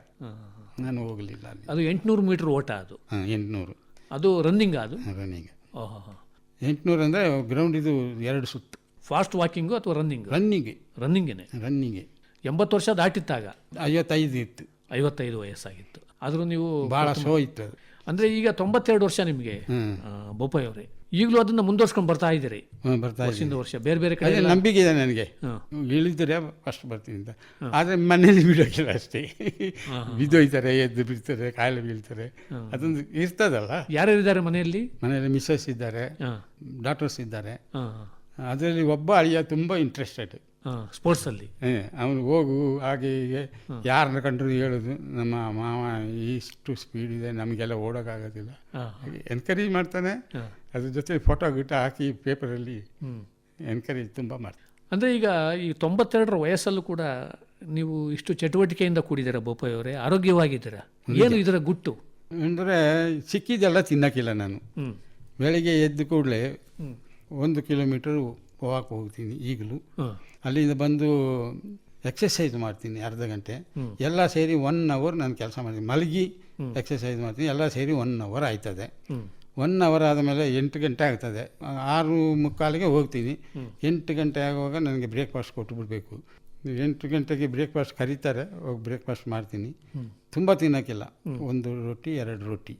ನಾನು ಹೋಗಲಿಲ್ಲ ಅಲ್ಲಿ. ಅದು ಎಂಟುನೂರು ಮೀಟ್ರ್ ಓಟ ಅದು. ಹಾಂ ಎಂಟುನೂರು. ಅದು ರನ್ನಿಂಗ್ ಅದು? ರನ್ನಿಂಗ್ ಓಹೋ ಎಂಟುನೂರು ಅಂದರೆ ಗ್ರೌಂಡ್ ಇದು ಎರಡು ಸುತ್ತು. ಫಾಸ್ಟ್ ವಾಕಿಂಗು ಅಥವಾ ರನ್ನಿಂಗ್ ರನ್ನಿಂಗ್ ರನ್ನಿಂಗೇನೆ ರನ್ನಿಂಗ್ ಎಂಬತ್ತು ವರ್ಷ ದಾಟಿತ್ತಾಗ? ಐವತ್ತೈದು ಇತ್ತು. ಐವತ್ತೈದು ವಯಸ್ಸಾಗಿತ್ತು. ಆದರೂ ನೀವು ಭಾಳ ಶೋ ಇತ್ತು ಅದು. ಅಂದರೆ ಈಗ ತೊಂಬತ್ತೆರಡು ವರ್ಷ ನಿಮಗೆ. ಬೋಪಾಯಿ ಅವರೇ ಈಗಲೂ ಅದನ್ನು ಮುಂದುವರ್ಸ್ಕೊಂಡು ಬರ್ತಾ ಇದ್ದೀರಿ. ಬರ್ತಾ ವರ್ಷದಿಂದ ವರ್ಷ. ಬೇರೆ ಬೇರೆ ಕಡೆ ಅದೇ ನಂಬಿಕೆ ಇದೆ ನನಗೆ. ಹಾಂ. ಇಳಿದ್ರೆ ಫಸ್ಟ್ ಬರ್ತೀನಿ ಅಂತ. ಆದರೆ ಮನೇಲಿ ಬಿಡೋಕ್ಕಿಲ್ಲ ಅಷ್ಟೇ. ಬಿದ್ದೋಯ್ತಾರೆ ಎದ್ದು ಬಿಡ್ತಾರೆ ಕಾಯಿಲೆ ಬೀಳ್ತಾರೆ. ಅದೊಂದು ಇರ್ತದಲ್ಲ. ಯಾರ್ಯಾರಿದ್ದಾರೆ ಮನೆಯಲ್ಲಿ? ಮನೆಯಲ್ಲಿ ಮಿಸ್ಸಸ್ ಇದ್ದಾರೆ ಹಾಂ. ಡಾಕ್ಟರ್ಸ್ ಇದ್ದಾರೆ. ಹಾಂ ಅದರಲ್ಲಿ ಒಬ್ಬ ಅಳಿಯ ತುಂಬ ಇಂಟ್ರೆಸ್ಟೆಡ್ ಹಾಂ ಸ್ಪೋರ್ಟ್ಸಲ್ಲಿ? ಅವನು ಹೋಗು ಹಾಗೆ ಹೀಗೆ. ಯಾರನ್ನ ಕಂಡ್ರು ಹೇಳೋದು ನಮ್ಮ ಮಾವ ಇಷ್ಟು ಸ್ಪೀಡ್ ಇದೆ ನಮಗೆಲ್ಲ ಓಡೋಕ್ಕಾಗೋದಿಲ್ಲ. ಹಾಂ ಎನ್ಕರೇಜ್ ಮಾಡ್ತಾನೆ. ಹಾಂ. ಅದ್ರ ಜೊತೆ ಫೋಟೋ ಗಿಟೋ ಹಾಕಿ ಪೇಪರಲ್ಲಿ ಎನ್ಕರೇಜ್ ತುಂಬ ಮಾಡ್ತೀವಿ ಅಂದರೆ ಈಗ ಈ ತೊಂಬತ್ತೆರಡರ ವಯಸ್ಸಲ್ಲೂ ಕೂಡ ನೀವು ಇಷ್ಟು ಚಟುವಟಿಕೆಯಿಂದ ಕೂಡಿದ್ದೀರಾ ಬೋಪಾಯಿ ಆರೋಗ್ಯವಾಗಿದ್ದೀರ? ಏನು ಇದರ ಗುಟ್ಟು? ಅಂದರೆ ಸಿಕ್ಕಿದ್ದೆಲ್ಲ ತಿನ್ನೋಕ್ಕಿಲ್ಲ ನಾನು. ಬೆಳಗ್ಗೆ ಎದ್ದು ಕೂಡಲೇ ಒಂದು ಕಿಲೋಮೀಟರ್ ವಾಕ್ ಹೋಗ್ತೀನಿ ಈಗಲೂ. ಅಲ್ಲಿಂದ ಬಂದು ಎಕ್ಸಸೈಸ್ ಮಾಡ್ತೀನಿ ಅರ್ಧ ಗಂಟೆ. ಎಲ್ಲ ಸೇರಿ ಒನ್ ಅವರ್ ನಾನು ಕೆಲಸ ಮಾಡ್ತೀನಿ. ಮಲಗಿ ಎಕ್ಸಸೈಸ್ ಮಾಡ್ತೀನಿ. ಎಲ್ಲ ಸೇರಿ ಒನ್ ಅವರ್ ಆಯ್ತದೆ. ಒನ್ ಅವರ್ ಆದಮೇಲೆ ಎಂಟು ಗಂಟೆ ಆಗ್ತದೆ. ಆರು ಮುಕ್ಕಾಲಿಗೆ ಹೋಗ್ತೀನಿ. ಎಂಟು ಗಂಟೆ ಆಗುವಾಗ ನನಗೆ ಬ್ರೇಕ್ಫಾಸ್ಟ್ ಕೊಟ್ಟು ಬಿಡಬೇಕು ಎಂಟು ಗಂಟೆಗೆ ಬ್ರೇಕ್ಫಾಸ್ಟ್ ಕರೀತಾರೆ. ಹೋಗಿ ಬ್ರೇಕ್ಫಾಸ್ಟ್ ಮಾಡ್ತೀನಿ. ತುಂಬ ತಿನ್ನೋಕ್ಕಿಲ್ಲ. ಒಂದು ರೊಟ್ಟಿ ಎರಡು ರೊಟ್ಟಿ.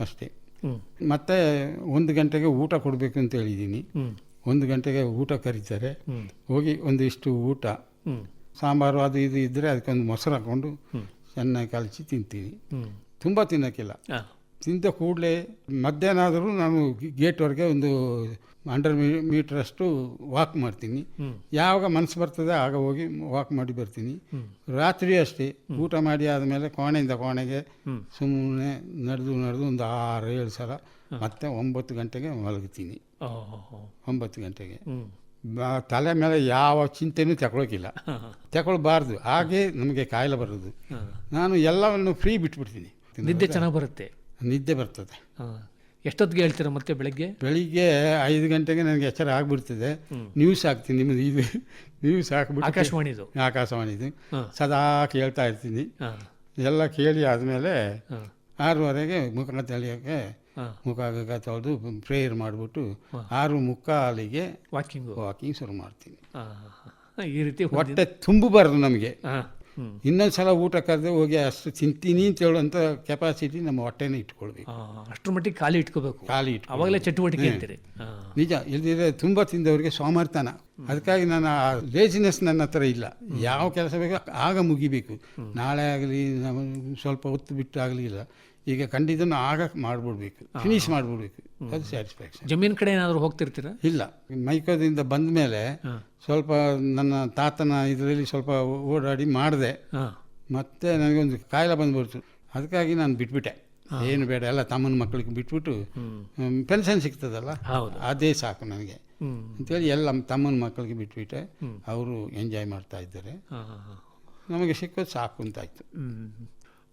ಅಷ್ಟೇ. ಮತ್ತೆ ಒಂದು ಗಂಟೆಗೆ ಊಟ ಕೊಡಬೇಕು ಅಂತ ಹೇಳಿದ್ದೀನಿ. ಒಂದು ಗಂಟೆಗೆ ಊಟ ಕರೀತಾರೆ. ಹೋಗಿ ಒಂದಿಷ್ಟು ಊಟ. ಸಾಂಬಾರು ಅದು ಇದು ಇದ್ದರೆ ಅದಕ್ಕೊಂದು ಮೊಸರು ಹಾಕ್ಕೊಂಡು ಚೆನ್ನಾಗಿ ಕಲಸಿ ತಿಂತೀನಿ. ತುಂಬ ತಿನ್ನೋಕ್ಕಿಲ್ಲ. ತಿಂದ ಕೂಡಲೇ ಮಧ್ಯಾಹ್ನ ಆದರೂ ನಾನು ಗೇಟ್ವರೆಗೆ ಒಂದು ಹಂಡ್ರೆಡ್ ಮೀ ಮೀಟ್ರಷ್ಟು ವಾಕ್ ಮಾಡ್ತೀನಿ. ಯಾವಾಗ ಮನಸ್ಸು ಬರ್ತದೆ ಆಗ ಹೋಗಿ ವಾಕ್ ಮಾಡಿ ಬರ್ತೀನಿ. ರಾತ್ರಿ ಅಷ್ಟೇ ಊಟ ಮಾಡಿ ಆದಮೇಲೆ ಕೋಣೆಯಿಂದ ಕೋಣೆಗೆ ಸುಮ್ಮನೆ ನಡೆದು ನಡೆದು ಒಂದು ಆರು ಏಳು ಸಲ ಮತ್ತೆ ಒಂಬತ್ತು ಗಂಟೆಗೆ ಮಲಗ್ತೀನಿ ಒಂಬತ್ತು ಗಂಟೆಗೆ. ತಲೆ ಮೇಲೆ ಯಾವ ಚಿಂತೆನೂ ತಗೊಳಕಿಲ್ಲ ತಗೊಳ್ಬಾರ್ದು. ಹಾಗೆ ನಮಗೆ ಕಾಯಿಲೆ ಬರೋದು. ನಾನು ಎಲ್ಲವನ್ನು ಫ್ರೀ ಬಿಟ್ಬಿಡ್ತೀನಿ. ನಿದ್ದೆ ಚೆನ್ನಾಗಿ ಬರುತ್ತೆ. ನಿದ್ದೆ ಬರ್ತದೆ. ಹಾಂ. ಎಷ್ಟೊತ್ತಿಗೆ ಹೇಳ್ತೀರ ಮತ್ತೆ ಬೆಳಗ್ಗೆ? ಬೆಳಿಗ್ಗೆ ಐದು ಗಂಟೆಗೆ ನನಗೆ ಎಚ್ಚರ ಆಗ್ಬಿಡ್ತದೆ. ನ್ಯೂಸ್ ಹಾಕ್ತೀನಿ ನಿಮ್ಮದು ಇದು. ನ್ಯೂಸ್ ಹಾಕ್ಬಿಟ್ಟು ಆಕಾಶವಾಣಿದು. ಆಕಾಶವಾಣಿದು. ಇದು ಸದಾ ಕೇಳ್ತಾ ಇರ್ತೀನಿ. ಎಲ್ಲ ಕೇಳಿ ಆದಮೇಲೆ ಆರೂವರೆಗೆ ಮುಖ ತಳಿಯೋಕ್ಕೆ ಮುಖ ಗಿಖ ತೊಳೆದು ಪ್ರೇಯರ್ ಮಾಡಿಬಿಟ್ಟು ಆರು ಮುಕ್ಕಾಲಿಗೆ ವಾಕಿಂಗ್. ವಾಕಿಂಗ್ ಶುರು ಮಾಡ್ತೀನಿ. ಈ ರೀತಿ ಹೊಟ್ಟೆ ತುಂಬಬಾರ್ದು ನಮಗೆ. ಇನ್ನೊಂದು ಸಲ ಊಟ ಕರೆದು ಹೋಗಿ ಅಷ್ಟು ತಿಂತೀನಿ ಅಂತ ಹೇಳುವಂಥ ಕೆಪಾಸಿಟಿ ನಮ್ಮ ಹೊಟ್ಟೆನೇ ಇಟ್ಕೊಳ್ಬೇಕು. ಅಷ್ಟ್ರ ಮಟ್ಟಿಗೆ ಖಾಲಿ ಇಟ್ಕೋಬೇಕು. ಖಾಲಿ ಇಟ್ಟು ಅವಾಗಲೇ ಚಟುವಟಿಕೆ ಅಂತೀರಿ. ನಿಜ ಇಲ್ದಿದ್ರೆ ತುಂಬ ತಿಂದವರಿಗೆ ಸೋಮಾರ್ತನ ಅದಕ್ಕಾಗಿ ನಾನು ಆ ಲೇಜಿನೆಸ್ ನನ್ನ ಹತ್ರ ಇಲ್ಲ. ಯಾವ ಕೆಲಸ ಬೇಕೋ ಆಗ ಮುಗಿಬೇಕು. ನಾಳೆ ಆಗಲಿ ಸ್ವಲ್ಪ ಹೊತ್ತು ಬಿಟ್ಟು ಆಗಲಿ ಇಲ್ಲ. ಈಗ ಕಂಡಿದ್ದನ್ನು ಆಗ ಮಾಡಿಬಿಡ್ಬೇಕು ಫಿನಿಶ್ ಮಾಡಿಬಿಡ್ಬೇಕು. ಅದು ಸ್ಯಾಟಿಸ್ಫ್ಯಾಕ್ಷನ್ ಜಮೀನ್ ಕಡೆ ಏನಾದರೂ ಹೋಗ್ತಿರ್ತೀರಾ? ಇಲ್ಲ. ಮೈಕೋದಿಂದ ಬಂದ ಮೇಲೆ ಸ್ವಲ್ಪ ನನ್ನ ತಾತನ ಇದರಲ್ಲಿ ಸ್ವಲ್ಪ ಓಡಾಡಿ ಮಾಡಿದೆ. ಮತ್ತೆ ನನಗೊಂದು ಕಾಯಿಲೆ ಬಂದ್ಬಿಡ್ತು. ಅದಕ್ಕಾಗಿ ನಾನು ಬಿಟ್ಬಿಟ್ಟೆ. ಏನು ಬೇಡ ಎಲ್ಲ ತಮ್ಮನ ಮಕ್ಕಳಿಗೆ ಬಿಟ್ಬಿಟ್ಟು ಪೆನ್ಷನ್ ಸಿಗ್ತದಲ್ಲ? ಅದೇ ಸಾಕು ನನಗೆ. ಅಂತೇಳಿ ಎಲ್ಲ ತಮ್ಮನ ಮಕ್ಕಳಿಗೆ ಬಿಟ್ಬಿಟ್ಟೆ. ಅವರು ಎಂಜಾಯ್ ಮಾಡ್ತಾ ಇದ್ದಾರೆ. ನಮಗೆ ಸಿಕ್ಕೋದು ಸಾಕು ಅಂತಾಯ್ತು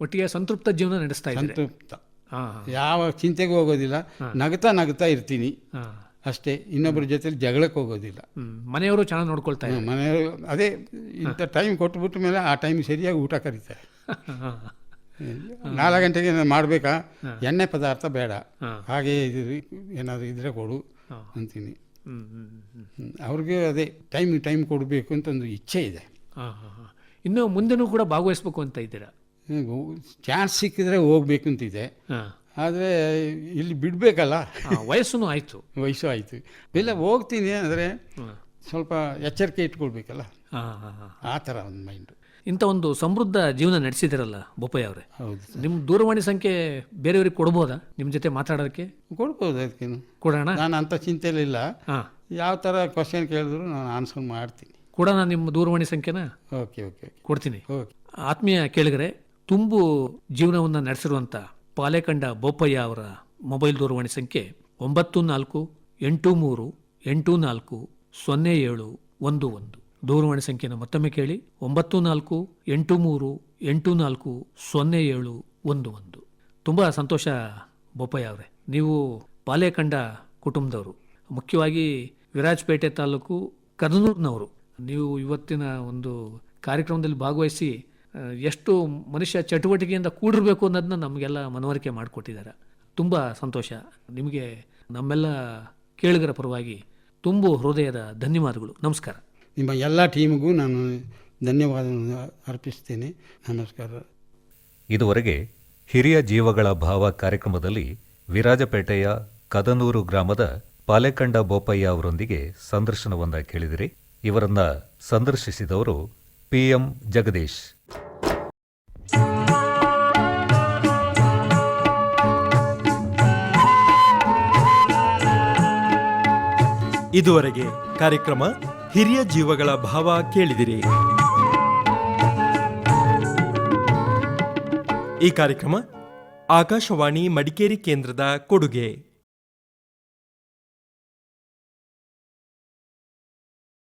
ಒಟ್ಟಿಗೆ ಸಂತೃಪ್ತ ಜೀವನ ನಡೆಸ್ತಾ ಇದ್ದೀನಿ ಸಂತೃಪ್ತ. ಯಾವ ಚಿಂತೆಗೂ ಹೋಗೋದಿಲ್ಲ. ನಗ್ತಾ ನಗ್ತಾ ಇರ್ತೀನಿ. ಅಷ್ಟೇ ಇನ್ನೊಬ್ಬರ ಜೊತೆಲಿ ಜಗಳಕ್ಕೆ ಹೋಗೋದಿಲ್ಲ. ಮನೆಯವರು ಚೆನ್ನಾಗಿ ನೋಡ್ಕೊಳ್ತಾ ಇದ್ದಾರೆ. ಮನೆ ಅದೇ ಇಂಥ ಟೈಮ್ ಕೊಟ್ಬಿಟ್ಟ ಮೇಲೆ ಆ ಟೈಮ್ ಸರಿಯಾಗಿ ಊಟ ಕರೀತಾರೆ. ನಾಲ್ಕು ಗಂಟೆಗೆ ಮಾಡಬೇಕಾ? ಎಣ್ಣೆ ಪದಾರ್ಥ ಬೇಡ. ಹಾಗೆ ಇದು ಏನಾದರೂ ಇದ್ರೆ ಕೊಡು ಅಂತೀನಿ. ಅವ್ರಿಗೆ ಅದೇ ಟೈಮ್ ಟೈಮ್ ಕೊಡಬೇಕು ಅಂತ ಒಂದು ಇಚ್ಛೆ ಇದೆ. ಇನ್ನು ಮುಂದೆನೂ ಕೂಡ ಭಾಗವಹಿಸ್ಬೇಕು ಅಂತ ಇದ್ದೀರಾ? ಚಾನ್ಸ್ ಸಿಕ್ಕಿದ್ರೆ ಹೋಗ್ಬೇಕು ಅಂತಿದೆ ಆದರೆ ಇಲ್ಲಿ ಬಿಡಬೇಕಲ್ಲ? ವಯಸ್ಸೂ ಆಯಿತು. ವಯಸ್ಸು ಆಯಿತು. ಇಲ್ಲ ಹೋಗ್ತೀನಿ ಅಂದರೆ ಸ್ವಲ್ಪ ಎಚ್ಚರಿಕೆ ಇಟ್ಕೊಳ್ಬೇಕಲ್ಲ? ಹಾಂ ಹಾಂ ಹಾಂ. ಆ ಥರ ಒಂದು ಮೈಂಡು ಇಂಥ ಒಂದು ಸಮೃದ್ಧ ಜೀವನ ನಡೆಸಿದಿರಲ್ಲ ಬೋಪಯ್ಯ ಅವರೇ. ಹೌದು ನಿಮ್ಮ ದೂರವಾಣಿ ಸಂಖ್ಯೆ ಬೇರೆಯವ್ರಿಗೆ ಕೊಡ್ಬೋದಾ? ನಿಮ್ಮ ಜೊತೆ ಮಾತಾಡೋದಕ್ಕೆ? ಕೊಡ್ಬೋದು ಅದಕ್ಕೇನು. ಕೊಡೋಣ? ನಾನು ಅಂಥ ಚಿಂತೆಲಿಲ್ಲ ಹಾಂ. ಯಾವ ಥರ ಕ್ವಶನ್ ಕೇಳಿದ್ರು ನಾನು ಆನ್ಸರ್ ಮಾಡ್ತೀನಿ. ಕೊಡೋಣ ನಿಮ್ಮ ದೂರವಾಣಿ ಸಂಖ್ಯೆನ? ಓಕೆ ಓಕೆ ಕೊಡ್ತೀನಿ. ಓಕೆ ಆತ್ಮೀಯ ಕೇಳಿಗರೆ ತುಂಬು ಜೀವನವನ್ನು ನಡೆಸಿರುವಂಥ ಪಾಲೆಕಂಡ ಬೋಪಯ್ಯ ಅವರ ಮೊಬೈಲ್ ದೂರವಾಣಿ ಸಂಖ್ಯೆ ಒಂಬತ್ತು ನಾಲ್ಕು, ಎಂಟು ಮೂರು, ಎಂಟು ನಾಲ್ಕು, ಸೊನ್ನೆ ಏಳು, ಒಂದು ಒಂದು. ದೂರವಾಣಿ ಸಂಖ್ಯೆನ ಮತ್ತೊಮ್ಮೆ ಕೇಳಿ, ಒಂಬತ್ತು ನಾಲ್ಕು, ಎಂಟು ಮೂರು, ಎಂಟು ನಾಲ್ಕು, ಸೊನ್ನೆ ಏಳು, ಒಂದು ಒಂದು. ತುಂಬ ಸಂತೋಷ ಬೋಪಯ್ಯ ಅವರೇ. ನೀವು ಪಾಲೇಕಂಡ ಕುಟುಂಬದವರು. ಮುಖ್ಯವಾಗಿ ವಿರಾಜಪೇಟೆ ತಾಲೂಕು ಕದನೂರಿನವರು ನೀವು ಇವತ್ತಿನ ಒಂದು ಕಾರ್ಯಕ್ರಮದಲ್ಲಿ ಭಾಗವಹಿಸಿ ಎಷ್ಟು ಮನುಷ್ಯ ಚಟುವಟಿಕೆಯಿಂದ ಕೂಡಿರಬೇಕು ಅನ್ನೋದನ್ನ ನಮಗೆಲ್ಲ ಮನವರಿಕೆ ಮಾಡಿಕೊಟ್ಟಿದ್ದಾರೆ. ತುಂಬ ಸಂತೋಷ. ನಿಮಗೆ ನಮ್ಮೆಲ್ಲ ಕೇಳಿಗರ ಪರವಾಗಿ ತುಂಬು ಹೃದಯದ ಧನ್ಯವಾದಗಳು. ನಮಸ್ಕಾರ. ನಿಮ್ಮ ಎಲ್ಲ ಟೀಮ್ಗೂ ನಾನು ಧನ್ಯವಾದ ಅರ್ಪಿಸ್ತೇನೆ. ನಮಸ್ಕಾರ. ಇದುವರೆಗೆ ಹಿರಿಯ ಜೀವಗಳ ಭಾವ ಕಾರ್ಯಕ್ರಮದಲ್ಲಿ ವಿರಾಜಪೇಟೆಯ ಕದನೂರು ಗ್ರಾಮದ ಪಾಲೆಕಂಡ ಬೋಪಯ್ಯ ಅವರೊಂದಿಗೆ ಸಂದರ್ಶನವನ್ನ ಕೇಳಿದಿರಿ. ಇವರನ್ನ ಸಂದರ್ಶಿಸಿದವರು ಪಿಎಂ ಜಗದೀಶ್. ಇದುವರೆಗೆ ಕಾರ್ಯಕ್ರಮ ಹಿರಿಯ ಜೀವಗಳ ಭಾವ ಕೇಳಿದಿರಿ. ಈ ಕಾರ್ಯಕ್ರಮ ಆಕಾಶವಾಣಿ ಮಡಿಕೇರಿ ಕೇಂದ್ರದ ಕೊಡುಗೆ.